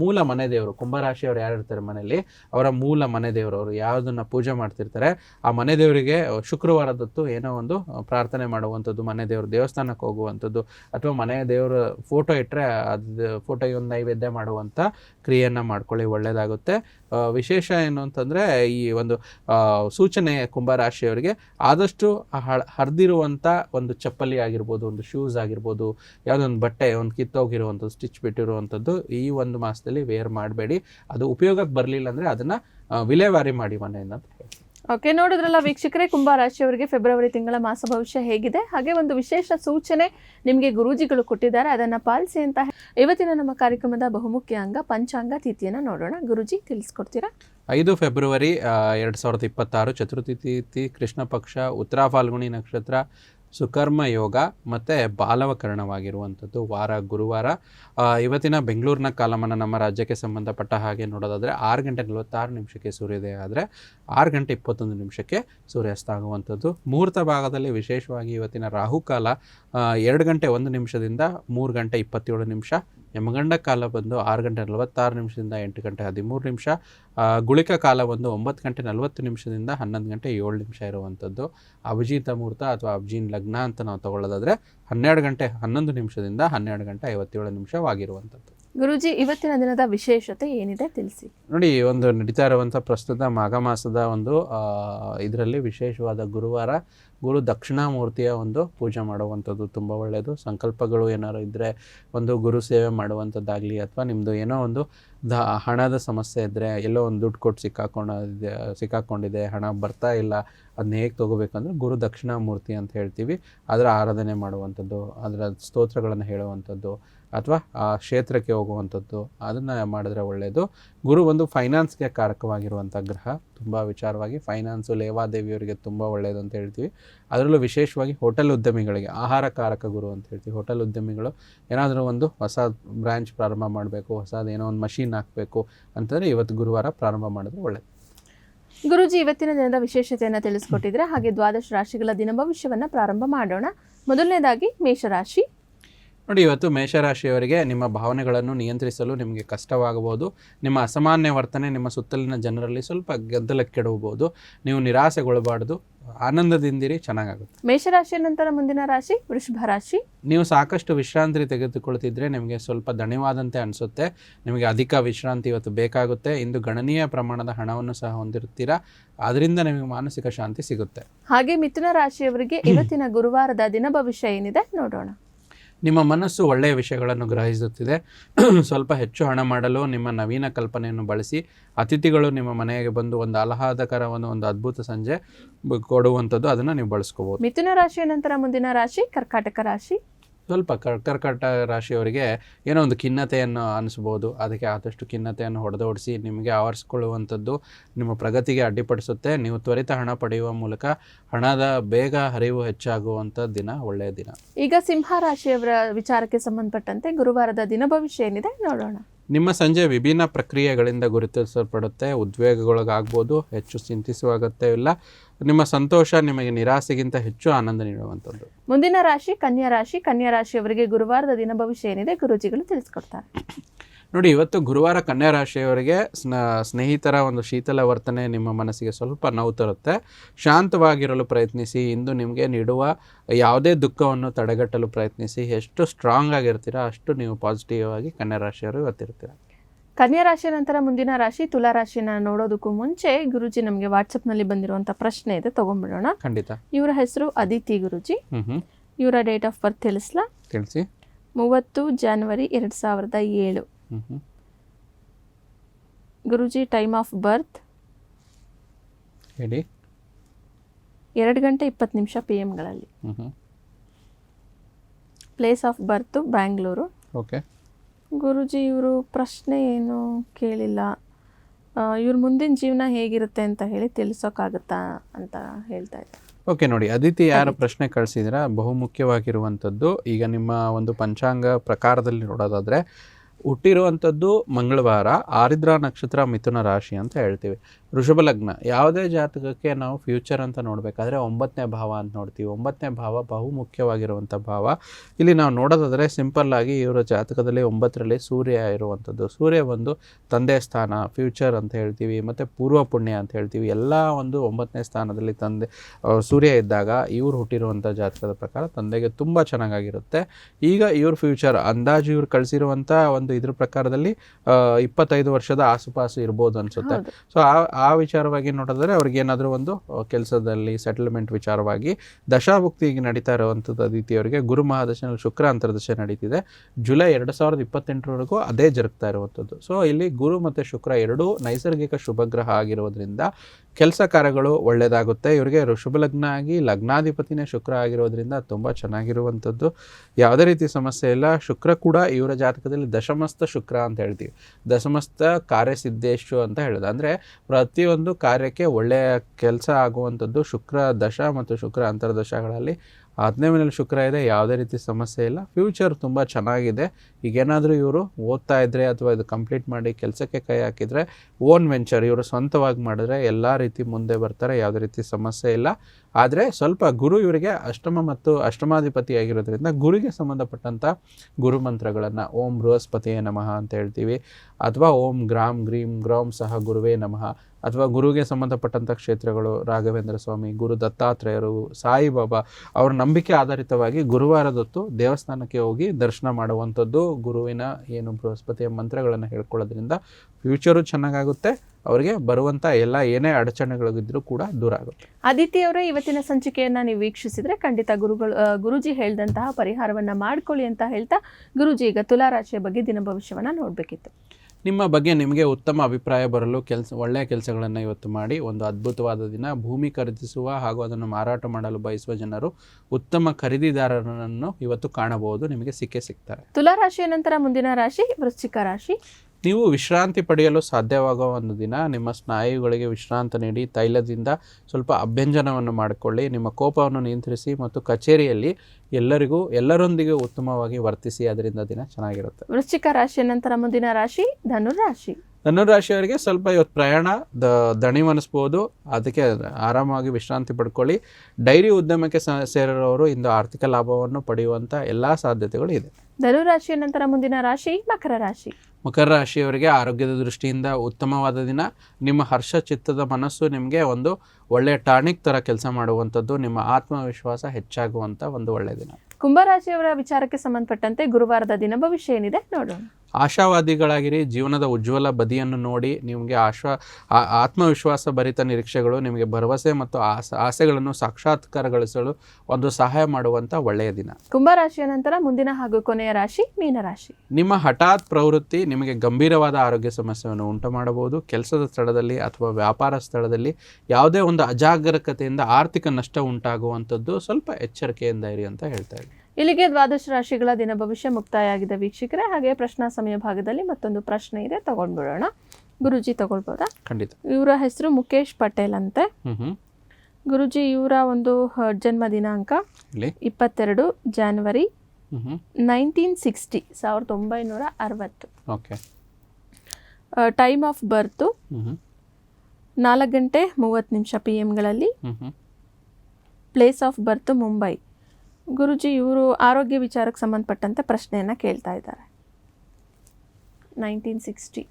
ಮೂಲ ಮನೆ ದೇವರು, ಕುಂಭರಾಶಿಯವರು ಯಾರು ಇರ್ತಾರೆ ಮನೆಯಲ್ಲಿ? ಅವರ ಮೂಲ ಮನೆ ದೇವರು ಅವರು ಯಾವುದನ್ನು ಪೂಜೆ ಮಾಡ್ತಿರ್ತಾರೆ? ಆ ಮನೆ ದೇವರಿಗೆ ಶುಕ್ರವಾರದತ್ತು ಏನೋ ಒಂದು ಪ್ರಾರ್ಥನೆ ಮಾಡುವಂಥದ್ದು, ಮನೆ ದೇವರು ದೇವಸ್ಥಾನಕ್ಕೆ ಹೋಗುವಂಥದ್ದು, ಅಥವಾ ಮನೆಯ ದೇವರ ಫೋಟೋ ಇಟ್ಟರೆ ಅದು ಫೋಟೋಗೆ ಒಂದು ನೈವೇದ್ಯ ಮಾಡುವಂಥ ಕ್ರಿಯೆಯನ್ನು ಮಾಡ್ಕೊಳ್ಳಿ ಒಳ್ಳೆಯದಾಗುತ್ತೆ ವಿಶೇಷ ಏನು ಅಂತಂದರೆ ಈ ಒಂದು ಸೂಚನೆ ಕುಂಭರಾಶಿಯವರಿಗೆ ಆದಷ್ಟು ಹರಿದಿರುವಂಥ ಒಂದು ಚಪ್ಪಲಿ ಆಗಿರ್ಬೋದು, ಒಂದು ಶೂಸ್ ಆಗಿರ್ಬೋದು, ಯಾವುದೊಂದು ಬಟ್ಟೆ, ಒಂದು ಕಿತ್ತೋಗಿರುವಂಥದ್ದು ಸ್ಟಿಚ್ ಬಿಟ್ಟಿರುವಂಥದ್ದು ಈ ಒಂದು ಮಾಸದಲ್ಲಿ ವೇರ್ ಮಾಡಬೇಡಿ ಅದು ಉಪಯೋಗಕ್ಕೆ ಬರಲಿಲ್ಲ ಅಂದರೆ ಅದನ್ನು ವಿಲೇವಾರಿ ಮಾಡಿ ಮನೆಯಿಂದ ಅಂತ ಹೇಳ್ತೀನಿ. ಓಕೆ, ನೋಡಿದ್ರಲ್ಲ ವೀಕ್ಷಕರೇ ಕುಂಭ ರಾಶಿಯವರಿಗೆ ಫೆಬ್ರವರಿ ತಿಂಗಳ ಮಾಸ ಭವಿಷ್ಯ ಹೇಗಿದೆ. ಹಾಗೆ ಒಂದು ವಿಶೇಷ ಸೂಚನೆ ನಿಮಗೆ ಗುರೂಜಿಗಳು ಕೊಟ್ಟಿದ್ದಾರೆ. ಅದನ್ನ ಪಾಲಿಸಿ ಅಂತ ಇವತ್ತಿನ ನಮ್ಮ ಕಾರ್ಯಕ್ರಮದ ಬಹುಮುಖ್ಯ ಅಂಗ ಪಂಚಾಂಗ ತಿಥಿಯನ್ನು ನೋಡೋಣ. ಗುರುಜಿ, ತಿಳಿಸ್ಕೊಡ್ತೀರಾ? ಐದು ಫೆಬ್ರವರಿ ಎರಡು ಸಾವಿರದ ಇಪ್ಪತ್ತಾರು ಚತುರ್ಥಿ ತಿಥಿ, ಕೃಷ್ಣ ಪಕ್ಷ, ಉತ್ತರ ಫಾಲ್ಗುಣಿ ನಕ್ಷತ್ರ ಸುಕರ್ಮ ಯೋಗ ಮತ್ತು ಬಾಲವಕರಣವಾಗಿರುವಂಥದ್ದು ವಾರ, ಗುರುವಾರ. ಇವತ್ತಿನ ಬೆಂಗಳೂರಿನ ಕಾಲಮಾನ ನಮ್ಮ ರಾಜ್ಯಕ್ಕೆ ಸಂಬಂಧಪಟ್ಟ ಹಾಗೆ ನೋಡೋದಾದರೆ ಆರು ಗಂಟೆ ನಲವತ್ತಾರು ನಿಮಿಷಕ್ಕೆ ಸೂರ್ಯೋದಯ ಆದರೆ ಆರು ಗಂಟೆ ಇಪ್ಪತ್ತೊಂದು ನಿಮಿಷಕ್ಕೆ ಸೂರ್ಯಾಸ್ತ ಆಗುವಂಥದ್ದು. ಮುಹೂರ್ತ ಭಾಗದಲ್ಲಿ ವಿಶೇಷವಾಗಿ ಇವತ್ತಿನ ರಾಹುಕಾಲ ಎರಡು ಗಂಟೆ ಒಂದು ನಿಮಿಷದಿಂದ ಮೂರು ಗಂಟೆ ಇಪ್ಪತ್ತೇಳು ನಿಮಿಷ ಯಮಗಂಡ ಕಾಲ ಬಂದು ಆರು ಗಂಟೆ ನಲವತ್ತಾರು ನಿಮಿಷದಿಂದ ಎಂಟು ಗಂಟೆ ಹದಿಮೂರು ನಿಮಿಷ ಗುಳಿಕ ಕಾಲ ಬಂದು ಒಂಬತ್ತು ಗಂಟೆ ನಲವತ್ತು ನಿಮಿಷದಿಂದ ಹನ್ನೊಂದು ಗಂಟೆ ಏಳು ನಿಮಿಷ ಇರುವಂಥದ್ದು. ಅಭಿಜಿತ ಮುಹೂರ್ತ ಅಥವಾ ಅಭಿಜಿನ್ ಲಗ್ನ ಅಂತ ನಾವು ತಗೊಳ್ಳೋದಾದರೆ ಹನ್ನೆರಡು ಗಂಟೆ ಹನ್ನೊಂದು ನಿಮಿಷದಿಂದ ಹನ್ನೆರಡು ಗಂಟೆ ಐವತ್ತೇಳು ನಿಮಿಷವಾಗಿರುವಂಥದ್ದು. ಗುರುಜಿ, ಇವತ್ತಿನ ದಿನದ ವಿಶೇಷತೆ ಏನಿದೆ ತಿಳಿಸಿ. ನೋಡಿ ಒಂದು ನಡೀತಾ ಇರುವಂಥ ಪ್ರಸ್ತುತ ಮಾಘ ಮಾಸದ ಒಂದು ಇದರಲ್ಲಿ ವಿಶೇಷವಾದ ಗುರುವಾರ ಗುರು ದಕ್ಷಿಣಾಮೂರ್ತಿಯ ಒಂದು ಪೂಜೆ ಮಾಡುವಂಥದ್ದು ತುಂಬ ಒಳ್ಳೆಯದು. ಸಂಕಲ್ಪಗಳು ಏನಾದ್ರು ಇದ್ದರೆ ಒಂದು ಗುರು ಸೇವೆ ಮಾಡುವಂಥದ್ದಾಗಲಿ ಅಥವಾ ನಿಮ್ಮದು ಏನೋ ಒಂದು ದ, ಹಣದ ಸಮಸ್ಯೆ ಇದ್ದರೆ ಎಲ್ಲೋ ಒಂದು ದುಡ್ಡು ಕೊಟ್ಟು ಸಿಕ್ಕಾಕೊಂಡ, ಸಿಕ್ಕಾಕೊಂಡಿದೆ, ಹಣ ಬರ್ತಾ ಇಲ್ಲ ಅದನ್ನ ಹೇಗೆ ತೊಗೋಬೇಕಂದ್ರೆ ಗುರು ದಕ್ಷಿಣಾಮೂರ್ತಿ ಅಂತ ಹೇಳ್ತೀವಿ. ಅದರ ಆರಾಧನೆ ಮಾಡುವಂಥದ್ದು, ಅದರ ಸ್ತೋತ್ರಗಳನ್ನು ಹೇಳುವಂಥದ್ದು ಅಥವಾ ಆ ಕ್ಷೇತ್ರಕ್ಕೆ ಹೋಗುವಂಥದ್ದು, ಅದನ್ನು ಮಾಡಿದ್ರೆ ಒಳ್ಳೆಯದು ಗುರು ಒಂದು ಫೈನಾನ್ಸ್ಗೆ ಕಾರಕವಾಗಿರುವಂಥ ಗ್ರಹ. ತುಂಬ ವಿಚಾರವಾಗಿ ಫೈನಾನ್ಸು ಲೇವಾದೇವಿಯವರಿಗೆ ತುಂಬ ಒಳ್ಳೆಯದು ಅಂತ ಹೇಳ್ತೀವಿ. ಅದರಲ್ಲೂ ವಿಶೇಷವಾಗಿ ಹೋಟೆಲ್ ಉದ್ಯಮಿಗಳಿಗೆ, ಆಹಾರ ಕಾರಕ ಗುರು ಅಂತ ಹೇಳ್ತೀವಿ. ಹೋಟೆಲ್ ಉದ್ಯಮಿಗಳು ಏನಾದರೂ ಒಂದು ಹೊಸ ಬ್ರ್ಯಾಂಚ್ ಪ್ರಾರಂಭ ಮಾಡಬೇಕು, ಹೊಸದು ಏನೋ ಒಂದು ಮಷೀನ್ ಹಾಕಬೇಕು ಅಂತಂದರೆ ಇವತ್ತು ಗುರುವಾರ ಪ್ರಾರಂಭ ಮಾಡಿದ್ರೆ ಒಳ್ಳೆಯದು ಗುರುಜಿ, ಇವತ್ತಿನ ದಿನದ ವಿಶೇಷತೆಯನ್ನು ತಿಳಿಸ್ಕೊಟ್ಟಿದ್ರೆ ಹಾಗೆ ದ್ವಾದಶ ರಾಶಿಗಳ ದಿನ ಭವಿಷ್ಯವನ್ನು ಪ್ರಾರಂಭ ಮಾಡೋಣ. ಮೊದಲನೇದಾಗಿ ಮೇಷರಾಶಿ. ನೋಡಿ ಇವತ್ತು ಮೇಷರಾಶಿಯವರಿಗೆ ನಿಮ್ಮ ಭಾವನೆಗಳನ್ನು ನಿಯಂತ್ರಿಸಲು ನಿಮಗೆ ಕಷ್ಟವಾಗಬಹುದು. ನಿಮ್ಮ ಅಸಾಮಾನ್ಯ ವರ್ತನೆ ನಿಮ್ಮ ಸುತ್ತಲಿನ ಜನರಲ್ಲಿ ಸ್ವಲ್ಪ ಗದ್ದಲಕ್ಕೆಡಬಹುದು ನೀವು ನಿರಾಸೆಗೊಳ್ಳಬಾರ್ದು ಆನಂದದಿಂದಿರಿ ಚೆನ್ನಾಗಾಗುತ್ತೆ. ಮೇಷರಾಶಿಯ ನಂತರ ಮುಂದಿನ ರಾಶಿ ವೃಷಭ ರಾಶಿ. ನೀವು ಸಾಕಷ್ಟು ವಿಶ್ರಾಂತಿ ತೆಗೆದುಕೊಳ್ತಿದ್ರೆ ನಿಮಗೆ ಸ್ವಲ್ಪ ದಣಿವಾದಂತೆ ಅನಿಸುತ್ತೆ. ನಿಮಗೆ ಅಧಿಕ ವಿಶ್ರಾಂತಿ ಇವತ್ತು ಬೇಕಾಗುತ್ತೆ. ಇಂದು ಗಣನೀಯ ಪ್ರಮಾಣದ ಹಣವನ್ನು ಸಹ ಹೊಂದಿರುತ್ತೀರಾ? ಅದರಿಂದ ನಿಮಗೆ ಮಾನಸಿಕ ಶಾಂತಿ ಸಿಗುತ್ತೆ. ಹಾಗೆ ಮಿಥುನ ರಾಶಿಯವರಿಗೆ ಇವತ್ತಿನ ಗುರುವಾರದ ದಿನ ಭವಿಷ್ಯ ಏನಿದೆ ನೋಡೋಣ. ನಿಮ್ಮ ಮನಸ್ಸು ಒಳ್ಳೆಯ ವಿಷಯಗಳನ್ನು ಗ್ರಹಿಸುತ್ತಿದೆ. ಸ್ವಲ್ಪ ಹೆಚ್ಚು ಹಣ ಮಾಡಲು ನಿಮ್ಮ ನವೀನ ಕಲ್ಪನೆಯನ್ನು ಬಳಸಿ, ಅತಿಥಿಗಳು ನಿಮ್ಮ ಮನೆಗೆ ಬಂದು ಒಂದು ಆಹ್ಲಾದಕರವನ್ನು ಒಂದು ಅದ್ಭುತ ಸಂಜೆ ಕೊಡುವಂಥದ್ದು ಅದನ್ನು ನೀವು ಬಳಸ್ಕೋಬೋದು. ಮಿಥುನ ರಾಶಿಯ ನಂತರ ಮುಂದಿನ ರಾಶಿ ಕರ್ಕಾಟಕ ರಾಶಿ. ಸ್ವಲ್ಪ ಕರ್, ಕರ್ಕಟ ರಾಶಿಯವರಿಗೆ ಏನೋ ಒಂದು ಖಿನ್ನತೆಯನ್ನು ಅನಿಸ್ಬೋದು. ಅದಕ್ಕೆ ಆದಷ್ಟು ಖಿನ್ನತೆಯನ್ನು ಹೊಡೆದೋಡಿಸಿ ನಿಮಗೆ ಆವರಿಸ್ಕೊಳ್ಳುವಂಥದ್ದು ನಿಮ್ಮ ಪ್ರಗತಿಗೆ ಅಡ್ಡಿಪಡಿಸುತ್ತೆ. ನೀವು ತ್ವರಿತ ಹಣ ಪಡೆಯುವ ಮೂಲಕ ಹಣದ ಬೇಗ ಹರಿವು ಹೆಚ್ಚಾಗುವಂಥ ದಿನ, ಒಳ್ಳೆಯ ದಿನ. ಈಗ ಸಿಂಹ ರಾಶಿಯವರ ವಿಚಾರಕ್ಕೆ ಸಂಬಂಧಪಟ್ಟಂತೆ ಗುರುವಾರದ ದಿನ ಭವಿಷ್ಯ ಏನಿದೆ ನೋಡೋಣ. ನಿಮ್ಮ ಸಂಜೆ ವಿಭಿನ್ನ ಪ್ರಕ್ರಿಯೆಗಳಿಂದ ಗುರುತಿಸಲ್ಪಡುತ್ತೆ, ಉದ್ವೇಗಗೊಳಗಾಗ್ಬೋದು, ಹೆಚ್ಚು ಚಿಂತಿಸುವ ಅಗತ್ಯವಿಲ್ಲ ನಿಮ್ಮ ಸಂತೋಷ ನಿಮಗೆ ನಿರಾಸೆಗಿಂತ ಹೆಚ್ಚು ಆನಂದ ನೀಡುವಂಥದ್ದು. ಮುಂದಿನ ರಾಶಿ ಕನ್ಯಾ ರಾಶಿ. ಕನ್ಯಾ ರಾಶಿಯವರಿಗೆ ಗುರುವಾರದ ದಿನ ಭವಿಷ್ಯ ಏನಿದೆ? ಗುರುಜಿಗಳು ತಿಳಿಸ್ಕೊಡ್ತಾರೆ. ನೋಡಿ ಇವತ್ತು ಗುರುವಾರ ಕನ್ಯಾ ರಾಶಿಯವರಿಗೆ ಸ್ನ ಸ್ನೇಹಿತರ ಒಂದು ಶೀತಲ ವರ್ತನೆ ನಿಮ್ಮ ಮನಸ್ಸಿಗೆ ಸ್ವಲ್ಪ ನೋವು ತರುತ್ತೆ. ಶಾಂತವಾಗಿರಲು ಪ್ರಯತ್ನಿಸಿ ಇಂದು ನಿಮಗೆ ನೀಡುವ ಯಾವುದೇ ದುಃಖವನ್ನು ತಡೆಗಟ್ಟಲು ಪ್ರಯತ್ನಿಸಿ ಎಷ್ಟು ಸ್ಟ್ರಾಂಗ್ ಆಗಿರ್ತೀರಾ ಅಷ್ಟು ನೀವು ಪಾಸಿಟಿವ್ ಆಗಿ ಕನ್ಯಾ ರಾಶಿಯವರು ಇವತ್ತಿರ್ತೀರ. ಕನ್ಯಾ ರಾಶಿ ನಂತರ ಮುಂದಿನ ರಾಶಿ ತುಲಾ ರಾಶಿನ ನೋಡೋದಕ್ಕೂ ಮುಂಚೆ ಗುರುಜಿ ನಮಗೆ ವಾಟ್ಸಪ್ನಲ್ಲಿ ಬಂದಿರುವಂಥ ಪ್ರಶ್ನೆ ಇದೆ ತಗೊಂಡ್ಬಿಡೋಣ. ಖಂಡಿತ. ಇವರ ಹೆಸರು ಅದಿತಿ ಗುರುಜಿ. ಇವರ ಡೇಟ್ ಆಫ್ ಬರ್ತ್ ತಿಳಿಸ್ಲಾ? ತಿಳಿಸಿ. ಮೂವತ್ತು ಜನವರಿ ಎರಡು ಸಾವಿರದ ಏಳು. ಗುರುಜಿ ಟೈಮ್ ಆಫ್ ಬರ್ತ್ ಹೇಳಿ. ಎರಡು ಗಂಟೆ ಇಪ್ಪತ್ತು ನಿಮಿಷ P ಎಮ್ಗಳಲ್ಲಿ place of birth Bangalore okay. ಗುರುಜಿ ಇವರು ಪ್ರಶ್ನೆ ಏನು ಕೇಳಿಲ್ಲ. ಇವ್ರ ಮುಂದಿನ ಜೀವನ ಹೇಗಿರುತ್ತೆ ಅಂತ ಹೇಳಿ ತಿಳಿಸೋಕ್ಕಾಗತ್ತಾ ಅಂತ ಹೇಳ್ತಾ ಇದ್ದಾರೆ ಓಕೆ ನೋಡಿ ಅದಿತಿ ಯಾರು ಪ್ರಶ್ನೆ ಕಳಿಸಿದ್ರ ಬಹುಮುಖ್ಯವಾಗಿರುವಂಥದ್ದು ಈಗ ನಿಮ್ಮ ಒಂದು ಪಂಚಾಂಗ ಪ್ರಕಾರದಲ್ಲಿ ನೋಡೋದಾದರೆ ಹುಟ್ಟಿರುವಂಥದ್ದು ಮಂಗಳವಾರ ಆರಿದ್ರ ನಕ್ಷತ್ರ ಮಿಥುನ ರಾಶಿ ಅಂತ ಹೇಳ್ತೀವಿ. ವೃಷಭ ಲಗ್ನ. ಯಾವುದೇ ಜಾತಕಕ್ಕೆ ನಾವು ಫ್ಯೂಚರ್ ಅಂತ ನೋಡಬೇಕಾದ್ರೆ ಒಂಬತ್ತನೇ ಭಾವ ಅಂತ ನೋಡ್ತೀವಿ. ಒಂಬತ್ತನೇ ಭಾವ ಬಹುಮುಖ್ಯವಾಗಿರುವಂಥ ಭಾವ. ಇಲ್ಲಿ ನಾವು ನೋಡೋದಾದರೆ ಸಿಂಪಲ್ ಆಗಿ ಇವರ ಜಾತಕದಲ್ಲಿ ಒಂಬತ್ತರಲ್ಲಿ ಸೂರ್ಯ ಇರುವಂಥದ್ದು. ಸೂರ್ಯ ಒಂದು ತಂದೆ ಸ್ಥಾನ ಫ್ಯೂಚರ್ ಅಂತ ಹೇಳ್ತೀವಿ ಮತ್ತು ಪೂರ್ವ ಪುಣ್ಯ ಅಂತ ಹೇಳ್ತೀವಿ. ಎಲ್ಲ ಒಂದು ಒಂಬತ್ತನೇ ಸ್ಥಾನದಲ್ಲಿ ತಂದೆ ಸೂರ್ಯ ಇದ್ದಾಗ ಇವ್ರು ಹುಟ್ಟಿರುವಂಥ ಜಾತಕದ ಪ್ರಕಾರ ತಂದೆಗೆ ತುಂಬ ಚೆನ್ನಾಗಿರುತ್ತೆ. ಈಗ ಇವ್ರ ಫ್ಯೂಚರ್ ಅಂದಾಜು ಇವ್ರು ಕಳಿಸಿರುವಂಥ ಒಂದು ಇದ್ರ ಪ್ರಕಾರದಲ್ಲಿ ಇಪ್ಪತ್ತೈದು ವರ್ಷದ ಆಸುಪಾಸು ಇರ್ಬೋದು ಅನ್ಸುತ್ತೆ. ಸೊ ಆ ಆ ವಿಚಾರವಾಗಿ ನೋಡಿದ್ರೆ ಅವ್ರಿಗೆ ಏನಾದರೂ ಒಂದು ಕೆಲಸದಲ್ಲಿ ಸೆಟಲ್ಮೆಂಟ್ ವಿಚಾರವಾಗಿ ದಶಾಭುಕ್ತಿ ಈಗ ನಡೀತಾ ಇರುವಂಥದ್ದು ಅದಿತಿ ಅವರಿಗೆ ಗುರು ಮಹಾದಶನಲ್ಲಿ ಶುಕ್ರ ಅಂತರ್ದಶ ನಡೀತಿದೆ. ಜುಲೈ ಎರಡು ಸಾವಿರದ ಇಪ್ಪತ್ತೆಂಟರವರೆಗೂ ಅದೇ ಜರುಗ್ತಾ ಇರುವಂಥದ್ದು ಸೊ ಇಲ್ಲಿ ಗುರು ಮತ್ತು ಶುಕ್ರ ಎರಡೂ ನೈಸರ್ಗಿಕ ಶುಭಗ್ರಹ ಆಗಿರೋದ್ರಿಂದ ಕೆಲಸ ಕಾರ್ಯಗಳು ಒಳ್ಳೆಯದಾಗುತ್ತೆ ಇವರಿಗೆ ಶುಭ ಲಗ್ನ ಆಗಿ ಲಗ್ನಾಧಿಪತಿನೇ ಶುಕ್ರ ಆಗಿರೋದ್ರಿಂದ ತುಂಬ ಚೆನ್ನಾಗಿರುವಂಥದ್ದು ಯಾವುದೇ ರೀತಿ ಸಮಸ್ಯೆ ಇಲ್ಲ. ಶುಕ್ರ ಕೂಡ ಇವರ ಜಾತಕದಲ್ಲಿ ದಶಮಸ್ಥ ಶುಕ್ರ ಅಂತ ಹೇಳ್ತೀವಿ. ದಶಮಸ್ಥ ಕಾರ್ಯಸಿದ್ದೇಶು ಅಂತ ಹೇಳೋದು. ಅಂದರೆ ಪ್ರತಿಯೊಂದು ಕಾರ್ಯಕ್ಕೆ ಒಳ್ಳೆಯ ಕೆಲಸ ಆಗುವಂಥದ್ದು ಶುಕ್ರ ದಶ ಮತ್ತು ಶುಕ್ರ ಅಂತರ್ದಶಗಳಲ್ಲಿ. ಹತ್ತನೇ ಮನೇಲಿ ಶುಕ್ರ ಇದೆ, ಯಾವುದೇ ರೀತಿ ಸಮಸ್ಯೆ ಇಲ್ಲ. ಫ್ಯೂಚರ್ ತುಂಬ ಚೆನ್ನಾಗಿದೆ. ಈಗೇನಾದರೂ ಇವರು ಓದ್ತಾ ಇದ್ದರೆ ಅಥವಾ ಇದು ಕಂಪ್ಲೀಟ್ ಮಾಡಿ ಕೆಲಸಕ್ಕೆ ಕೈ ಹಾಕಿದರೆ ಓನ್ ವೆಂಚರ್ ಇವರು ಸ್ವಂತವಾಗಿ ಮಾಡಿದ್ರೆ ಎಲ್ಲ ರೀತಿ ಮುಂದೆ ಬರ್ತಾರೆ, ಯಾವುದೇ ರೀತಿ ಸಮಸ್ಯೆ ಇಲ್ಲ. ಆದರೆ ಸ್ವಲ್ಪ ಗುರು ಇವರಿಗೆ ಅಷ್ಟಮ ಮತ್ತು ಅಷ್ಟಮಾಧಿಪತಿ ಆಗಿರೋದ್ರಿಂದ ಗುರುಗೆ ಸಂಬಂಧಪಟ್ಟಂಥ ಗುರು ಮಂತ್ರಗಳನ್ನು ಓಂ ಬೃಹಸ್ಪತಿಯೇ ನಮಃ ಅಂತ ಹೇಳ್ತೀವಿ. ಅಥವಾ ಓಂ ಗ್ರಾಮ್ ಗ್ರೀಂ ಗ್ರೋಮ್ ಸಹ ಗುರುವೇ ನಮಃ. ಅಥವಾ ಗುರುಗೆ ಸಂಬಂಧಪಟ್ಟಂಥ ಕ್ಷೇತ್ರಗಳು ರಾಘವೇಂದ್ರ ಸ್ವಾಮಿ, ಗುರು ದತ್ತಾತ್ರೇಯರು, ಸಾಯಿಬಾಬಾ, ಅವರ ನಂಬಿಕೆ ಆಧಾರಿತವಾಗಿ ಗುರುವಾರದೊತ್ತು ದೇವಸ್ಥಾನಕ್ಕೆ ಹೋಗಿ ದರ್ಶನ ಮಾಡುವಂಥದ್ದು ಗುರುವಿನ ಏನು ಬೃಹಸ್ಪತಿಯ ಮಂತ್ರಗಳನ್ನು ಹೇಳ್ಕೊಳ್ಳೋದ್ರಿಂದ ಫ್ಯೂಚರು ಚೆನ್ನಾಗಾಗುತ್ತೆ, ಅವರಿಗೆ ಬರುವಂಥ ಎಲ್ಲ ಏನೇ ಅಡಚಣೆಗಳಿದ್ರೂ ಕೂಡ ದೂರ ಆಗುತ್ತೆ. ಅದಿತಿ ಅವರೇ, ಇವತ್ತಿನ ಸಂಚಿಕೆಯನ್ನ ನೀವು ವೀಕ್ಷಿಸಿದ್ರೆ ಖಂಡಿತ ಗುರುಗಳು ಗುರೂಜಿ ಹೇಳಿದಂತಹ ಪರಿಹಾರವನ್ನ ಮಾಡ್ಕೊಳ್ಳಿ ಅಂತ ಹೇಳ್ತಾ ಗುರುಜಿ ಈಗ ತುಲಾರಾಶಿಯ ಬಗ್ಗೆ ದಿನ ಭವಿಷ್ಯವನ್ನ ನೋಡ್ಬೇಕಿತ್ತು. ನಿಮ್ಮ ಬಗ್ಗೆ ನಿಮಗೆ ಉತ್ತಮ ಅಭಿಪ್ರಾಯ ಬರಲು ಕೆಲಸ, ಒಳ್ಳೆಯ ಕೆಲಸಗಳನ್ನು ಇವತ್ತು ಮಾಡಿ, ಒಂದು ಅದ್ಭುತವಾದ ದಿನ, ಭೂಮಿ ಖರೀದಿಸುವ ಹಾಗೂ ಅದನ್ನು ಮಾರಾಟ ಮಾಡಲು ಬಯಸುವ ಜನರು ಉತ್ತಮ ಖರೀದಿದಾರರನ್ನು ಇವತ್ತು ಕಾಣಬಹುದು, ನಿಮಗೆ ಸಿಕ್ಕೇ ಸಿಗ್ತಾರೆ. ತುಲಾ ರಾಶಿಯ ನಂತರ ಮುಂದಿನ ರಾಶಿ, ವೃಶ್ಚಿಕ ರಾಶಿ. ನೀವು ವಿಶ್ರಾಂತಿ ಪಡೆಯಲು ಸಾಧ್ಯವಾಗುವ ಒಂದು ದಿನ ನಿಮ್ಮ ಸ್ನಾಯುಗಳಿಗೆ ವಿಶ್ರಾಂತಿ ನೀಡಿ ತೈಲದಿಂದ ಸ್ವಲ್ಪ ಅಭ್ಯಂಜನವನ್ನು ಮಾಡಿಕೊಳ್ಳಿ. ನಿಮ್ಮ ಕೋಪವನ್ನು ನಿಯಂತ್ರಿಸಿ ಮತ್ತು ಕಚೇರಿಯಲ್ಲಿ ಎಲ್ಲರಿಗೂ ಎಲ್ಲರೊಂದಿಗೆ ಉತ್ತಮವಾಗಿ ವರ್ತಿಸಿ. ಅದರಿಂದ ದಿನ ಚೆನ್ನಾಗಿರುತ್ತೆ. ವೃಶ್ಚಿಕ ರಾಶಿಯ ನಂತರ ಮುಂದಿನ ರಾಶಿ ಧನುರಾಶಿ ಧನುರಾಶಿಯವರಿಗೆ ಸ್ವಲ್ಪ ಇವತ್ತು ಪ್ರಯಾಣ ದ ದಣಿವನಿಸ್ಬೋದು ಅದಕ್ಕೆ ಆರಾಮಾಗಿ ವಿಶ್ರಾಂತಿ ಪಡ್ಕೊಳ್ಳಿ. ಡೈರಿ ಉದ್ಯಮಕ್ಕೆ ಸೇರಿರೋರು ಇಂದು ಆರ್ಥಿಕ ಲಾಭವನ್ನು ಪಡೆಯುವಂಥ ಎಲ್ಲ ಸಾಧ್ಯತೆಗಳು ಇದೆ. ಧನುರಾಶಿಯ ನಂತರ ಮುಂದಿನ ರಾಶಿ ಮಕರ ರಾಶಿ. ಮಕರ ರಾಶಿಯವರಿಗೆ ಆರೋಗ್ಯದ ದೃಷ್ಟಿಯಿಂದ ಉತ್ತಮವಾದ ದಿನ. ನಿಮ್ಮ ಹರ್ಷ ಚಿತ್ತದ ಮನಸ್ಸು ನಿಮಗೆ ಒಂದು ಒಳ್ಳೆಯ ಟಾನಿಕ್ ಥರ ಕೆಲಸ ಮಾಡುವಂಥದ್ದು. ನಿಮ್ಮ ಆತ್ಮವಿಶ್ವಾಸ ಹೆಚ್ಚಾಗುವಂಥ ಒಂದು ಒಳ್ಳೆಯ ದಿನ. ಕುಂಭರಾಶಿಯವರ ವಿಚಾರಕ್ಕೆ ಸಂಬಂಧಪಟ್ಟಂತೆ ಗುರುವಾರದ ದಿನ ಭವಿಷ್ಯ ಏನಿದೆ ನೋಡೋಣ. ಆಶಾವಾದಿಗಳಾಗಿರಿ ಜೀವನದ ಉಜ್ವಲ ಬದಿಯನ್ನು ನೋಡಿ ನಿಮಗೆ ಆಶಾ ಆತ್ಮವಿಶ್ವಾಸ ಭರಿತ ನಿರೀಕ್ಷೆಗಳು ನಿಮಗೆ ಭರವಸೆ ಮತ್ತು ಆಸ ಆಸೆಗಳನ್ನು ಸಾಕ್ಷಾತ್ಕಾರಗೊಳಿಸಲು ಒಂದು ಸಹಾಯ ಮಾಡುವಂಥ ಒಳ್ಳೆಯ ದಿನ. ಕುಂಭರಾಶಿಯ ನಂತರ ಮುಂದಿನ ಹಾಗೂ ಕೊನೆಯ ರಾಶಿ ಮೀನರಾಶಿ ನಿಮ್ಮ ಹಠಾತ್ ಪ್ರವೃತ್ತಿ ನಿಮಗೆ ಗಂಭೀರವಾದ ಆರೋಗ್ಯ ಸಮಸ್ಯೆಯನ್ನು ಉಂಟು ಮಾಡಬಹುದು ಕೆಲಸದ ಸ್ಥಳದಲ್ಲಿ ಅಥವಾ ವ್ಯಾಪಾರ ಸ್ಥಳದಲ್ಲಿ ಯಾವುದೇ ಒಂದು ಅಜಾಗರೂಕತೆಯಿಂದ ಆರ್ಥಿಕ ನಷ್ಟ ಉಂಟಾಗುವಂಥದ್ದು ಸ್ವಲ್ಪ ಎಚ್ಚರಿಕೆಯಿಂದ ಇರಿ ಅಂತ ಹೇಳ್ತಾ ಇದ್ದೀನಿ. ಇಲ್ಲಿಗೆ ದ್ವಾದಶ ರಾಶಿಗಳ ದಿನ ಭವಿಷ್ಯ ಮುಕ್ತಾಯ ಆಗಿದೆ ವೀಕ್ಷಕರೇ. ಹಾಗೆ ಪ್ರಶ್ನಾ ಸಮಯ ಭಾಗದಲ್ಲಿ ಮತ್ತೊಂದು ಪ್ರಶ್ನೆ ಇದೆ. ತಗೊಂಡ್ಬಿಡೋಣ. ಗುರುಜಿ ತಗೊಳ್ಬೋದಾ? ಖಂಡಿತ. ಇವರ ಹೆಸರು ಮುಖೇಶ್ ಪಟೇಲ್ ಅಂತೆ. ಗುರುಜಿ ಇವರ ಒಂದು ಜನ್ಮ ದಿನಾಂಕ ಇಪ್ಪತ್ತೆರಡು ಜಾನ್ವರಿ ನೈನ್ಟೀನ್ ಸಿಕ್ಸ್ಟಿ ಸಾವಿರದ ಒಂಬೈನೂರ ಅರವತ್ತು. ಓಕೆ. Time of birth. ನಾಲ್ಕು ಗಂಟೆ ಮೂವತ್ತು ನಿಮಿಷ ಪಿ ಎಮ್ಗಳಲ್ಲಿ ಪ್ಲೇಸ್ ಆಫ್ ಬರ್ತ್ ಮುಂಬೈ. ಗುರುಜಿ ಇವರು ಆರೋಗ್ಯ ವಿಚಾರಕ್ಕೆ ಸಂಬಂಧಪಟ್ಟಂತೆ ಪ್ರಶ್ನೆಯನ್ನು ಕೇಳ್ತಾ ಇದ್ದಾರೆ. ನೈನ್ಟೀನ್ ಸಿಕ್ಸ್ಟಿ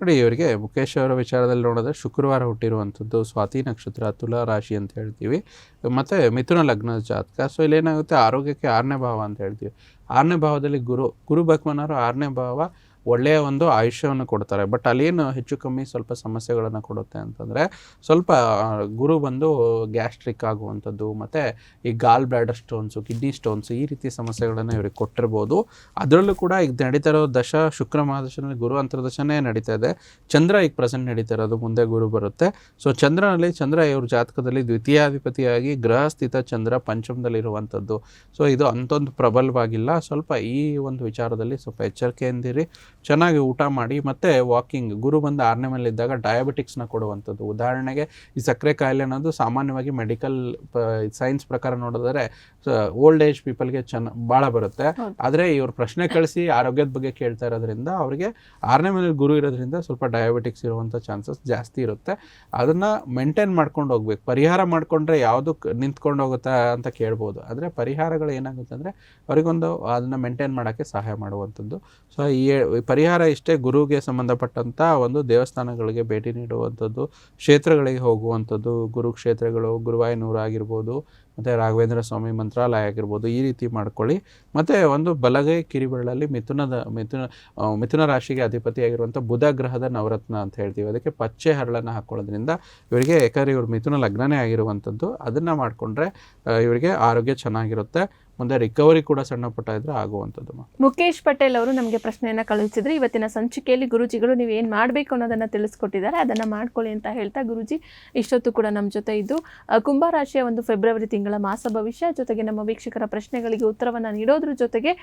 ನೋಡಿ, ಇವರಿಗೆ ಮುಖೇಶ್ ಅವರ ವಿಚಾರದಲ್ಲಿ ನೋಡಿದ್ರೆ ಶುಕ್ರವಾರ ಹುಟ್ಟಿರುವಂಥದ್ದು ಸ್ವಾತಿ ನಕ್ಷತ್ರ, ತುಲಾ ರಾಶಿ ಅಂತ ಹೇಳ್ತೀವಿ. ಮತ್ತು ಮಿಥುನ ಲಗ್ನ ಜಾತಕ. ಸೊ ಇಲ್ಲೇನಾಗುತ್ತೆ? ಆರೋಗ್ಯಕ್ಕೆ ಆರನೇ ಭಾವ ಅಂತ ಹೇಳ್ತೀವಿ. ಆರನೇ ಭಾವದಲ್ಲಿ ಗುರು ಗುರು ಭಗವಾನವರು ಆರನೇ ಭಾವ ಒಳ್ಳೆಯ ಒಂದು ಆಯುಷ್ಯವನ್ನು ಕೊಡ್ತಾರೆ. ಬಟ್ ಅಲ್ಲೇನು ಹೆಚ್ಚು ಕಮ್ಮಿ ಸ್ವಲ್ಪ ಸಮಸ್ಯೆಗಳನ್ನು ಕೊಡುತ್ತೆ ಅಂತಂದರೆ, ಸ್ವಲ್ಪ ಗುರು ಬಂದು ಗ್ಯಾಸ್ಟ್ರಿಕ್ ಆಗುವಂಥದ್ದು, ಮತ್ತು ಈ gall bladder stones, kidney stones ಈ ರೀತಿ ಸಮಸ್ಯೆಗಳನ್ನು ಇವ್ರಿಗೆ ಕೊಟ್ಟಿರ್ಬೋದು. ಅದರಲ್ಲೂ ಕೂಡ ಈಗ ನಡೀತಾ ಇರೋ ದಶ, ಶುಕ್ರ ಮಹಾದಶನಲ್ಲಿ ಗುರು ಅಂತರ್ದಶನೇ ನಡೀತಾ ಇದೆ. ಚಂದ್ರ ಈಗ ಪ್ರೆಸೆಂಟ್ ನಡೀತಾ ಇರೋದು, ಮುಂದೆ ಗುರು ಬರುತ್ತೆ. ಸೊ ಚಂದ್ರನಲ್ಲಿ ಚಂದ್ರ ಇವ್ರ ಜಾತಕದಲ್ಲಿ ದ್ವಿತೀಯಾಧಿಪತಿಯಾಗಿ ಗ್ರಹ ಸ್ಥಿತ ಚಂದ್ರ ಪಂಚಮದಲ್ಲಿರುವಂಥದ್ದು. ಸೊ ಇದು ಅಂತೊಂದು ಪ್ರಬಲವಾಗಿಲ್ಲ. ಸ್ವಲ್ಪ ಈ ಒಂದು ವಿಚಾರದಲ್ಲಿ ಸ್ವಲ್ಪ ಎಚ್ಚರಿಕೆಯಿಂದಿರಿ. ಚೆನ್ನಾಗಿ ಊಟ ಮಾಡಿ ಮತ್ತು ವಾಕಿಂಗ್ ಗುರು ಬಂದು ಆರನೇ ಮೇಲೆ ಇದ್ದಾಗ ಡಯಾಬಿಟಿಕ್ಸ್ನ ಕೊಡುವಂಥದ್ದು. ಉದಾಹರಣೆಗೆ ಈ ಸಕ್ಕರೆ ಕಾಯಿಲೆ ಅನ್ನೋದು ಸಾಮಾನ್ಯವಾಗಿ ಮೆಡಿಕಲ್ ಸೈನ್ಸ್ ಪ್ರಕಾರ ನೋಡಿದ್ರೆ ಓಲ್ಡ್ ಏಜ್ ಪೀಪಲ್ಗೆ ಚೆನ್ನ ಭಾಳ ಬರುತ್ತೆ. ಆದರೆ ಇವ್ರು ಪ್ರಶ್ನೆ ಕಳಿಸಿ ಆರೋಗ್ಯದ ಬಗ್ಗೆ ಕೇಳ್ತಾ ಇರೋದ್ರಿಂದ ಅವರಿಗೆ ಆರನೇ ಮೇಲೆ ಗುರು ಇರೋದ್ರಿಂದ ಸ್ವಲ್ಪ ಡಯಾಬಿಟಿಕ್ಸ್ ಇರುವಂಥ ಚಾನ್ಸಸ್ ಜಾಸ್ತಿ ಇರುತ್ತೆ. ಅದನ್ನು ಮೇಂಟೈನ್ ಮಾಡ್ಕೊಂಡು ಹೋಗ್ಬೇಕು. ಪರಿಹಾರ ಮಾಡಿಕೊಂಡ್ರೆ ಯಾವುದು ನಿಂತ್ಕೊಂಡು ಹೋಗುತ್ತಾ ಅಂತ ಕೇಳ್ಬೋದು. ಆದರೆ ಪರಿಹಾರಗಳು ಏನಾಗುತ್ತೆ ಅಂದರೆ ಅವರಿಗೊಂದು ಅದನ್ನು ಮೇಂಟೈನ್ ಮಾಡೋಕ್ಕೆ ಸಹಾಯ ಮಾಡುವಂಥದ್ದು. ಸೊ ಈ ಪರಿಹಾರ ಇಷ್ಟೇ ಗುರುಗೆ ಸಂಬಂಧಪಟ್ಟಂಥ ಒಂದು ದೇವಸ್ಥಾನಗಳಿಗೆ ಭೇಟಿ ನೀಡುವಂಥದ್ದು, ಕ್ಷೇತ್ರಗಳಿಗೆ ಹೋಗುವಂಥದ್ದು, ಗುರುಕ್ಷೇತ್ರಗಳು, ಗುರುವಾಯನೂರು ಆಗಿರ್ಬೋದು, ಮತ್ತು ರಾಘವೇಂದ್ರ ಸ್ವಾಮಿ ಮಂತ್ರಾಲಯ ಆಗಿರ್ಬೋದು, ಈ ರೀತಿ ಮಾಡ್ಕೊಳ್ಳಿ. ಮತ್ತು ಒಂದು ಬಲಗೈ ಕಿರಿಬೆರಳಲ್ಲಿ ಮಿಥುನದ, ಮಿಥುನ ಮಿಥುನ ರಾಶಿಗೆ ಅಧಿಪತಿಯಾಗಿರುವಂಥ ಬುಧ ಗ್ರಹದ ನವರತ್ನ ಅಂತ ಹೇಳ್ತೀವಿ. ಅದಕ್ಕೆ ಪಚ್ಚೆ ಹರಳನ್ನು ಹಾಕ್ಕೊಳ್ಳೋದ್ರಿಂದ ಇವರಿಗೆ ಯಾಕಂದರೆ ಇವರು ಮಿಥುನ ಲಗ್ನನೇ ಆಗಿರುವಂಥದ್ದು. ಅದನ್ನು ಮಾಡಿಕೊಂಡ್ರೆ ಇವರಿಗೆ ಆರೋಗ್ಯ ಚೆನ್ನಾಗಿರುತ್ತೆ. ಮುಂದೆ ರಿಕವರಿ ಕೂಡ ಸಣ್ಣ ಪುಟ್ಟ ಇದ್ರೆ ಆಗುವಂಥದ್ದು. ಮುಖೇಶ್ ಪಟೇಲ್ ಅವರು ನಮಗೆ ಪ್ರಶ್ನೆಯನ್ನು ಕಳುಹಿಸಿದ್ರು ಇವತ್ತಿನ ಸಂಚಿಕೆಯಲ್ಲಿ ಗುರುಜಿಗಳು ನೀವು ಏನು ಮಾಡಬೇಕು ಅನ್ನೋದನ್ನು ತಿಳಿಸ್ಕೊಟ್ಟಿದ್ದಾರೆ. ಅದನ್ನು ಮಾಡ್ಕೊಳ್ಳಿ ಅಂತ ಹೇಳ್ತಾ ಗುರುಜಿ ಇಷ್ಟೊತ್ತು ಕೂಡ ನಮ್ಮ ಜೊತೆ ಇದ್ದು. ಕುಂಭರಾಶಿಯ ಒಂದು ಫೆಬ್ರವರಿ ತಿಂಗಳ ಮಾಸ ಭವಿಷ್ಯ ಜೊತೆಗೆ ನಮ್ಮ ವೀಕ್ಷಕರ ಪ್ರಶ್ನೆಗಳಿಗೆ ಉತ್ತರವನ್ನು ನೀಡೋದ್ರ ಜೊತೆಗೆ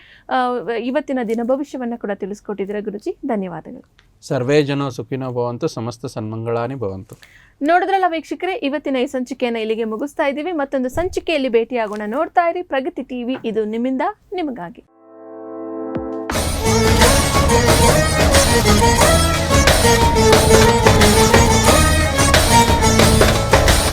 ಇವತ್ತಿನ ದಿನ ಭವಿಷ್ಯವನ್ನ ಕೂಡ ತಿಳಿಸ್ಕೊಟ್ಟಿದ್ದೀರಾ ಗುರುಜಿ? ಧನ್ಯವಾದಗಳು. ಸರ್ವೇ ಜನ ಸುಖಿನೋ ಭವಂತು ಸಮಸ್ತ ಸನ್ಮಂಗಳಾನಿ ಭವಂತು. ನೋಡಿದ್ರಲ್ಲ ವೀಕ್ಷಕರೇ, ಇವತ್ತಿನ ಈ ಸಂಚಿಕೆಯನ್ನು ಇಲ್ಲಿಗೆ ಮುಗಿಸ್ತಾ ಇದ್ದೀವಿ. ಮತ್ತೊಂದು ಸಂಚಿಕೆಯಲ್ಲಿ ಭೇಟಿಯಾಗೋಣ. ನೋಡ್ತಾ ಇರಿ ಪ್ರಗತಿ ಟಿವಿ ಇದು ನಿಮ್ಮಿಂದ, ನಿಮಗಾಗಿ.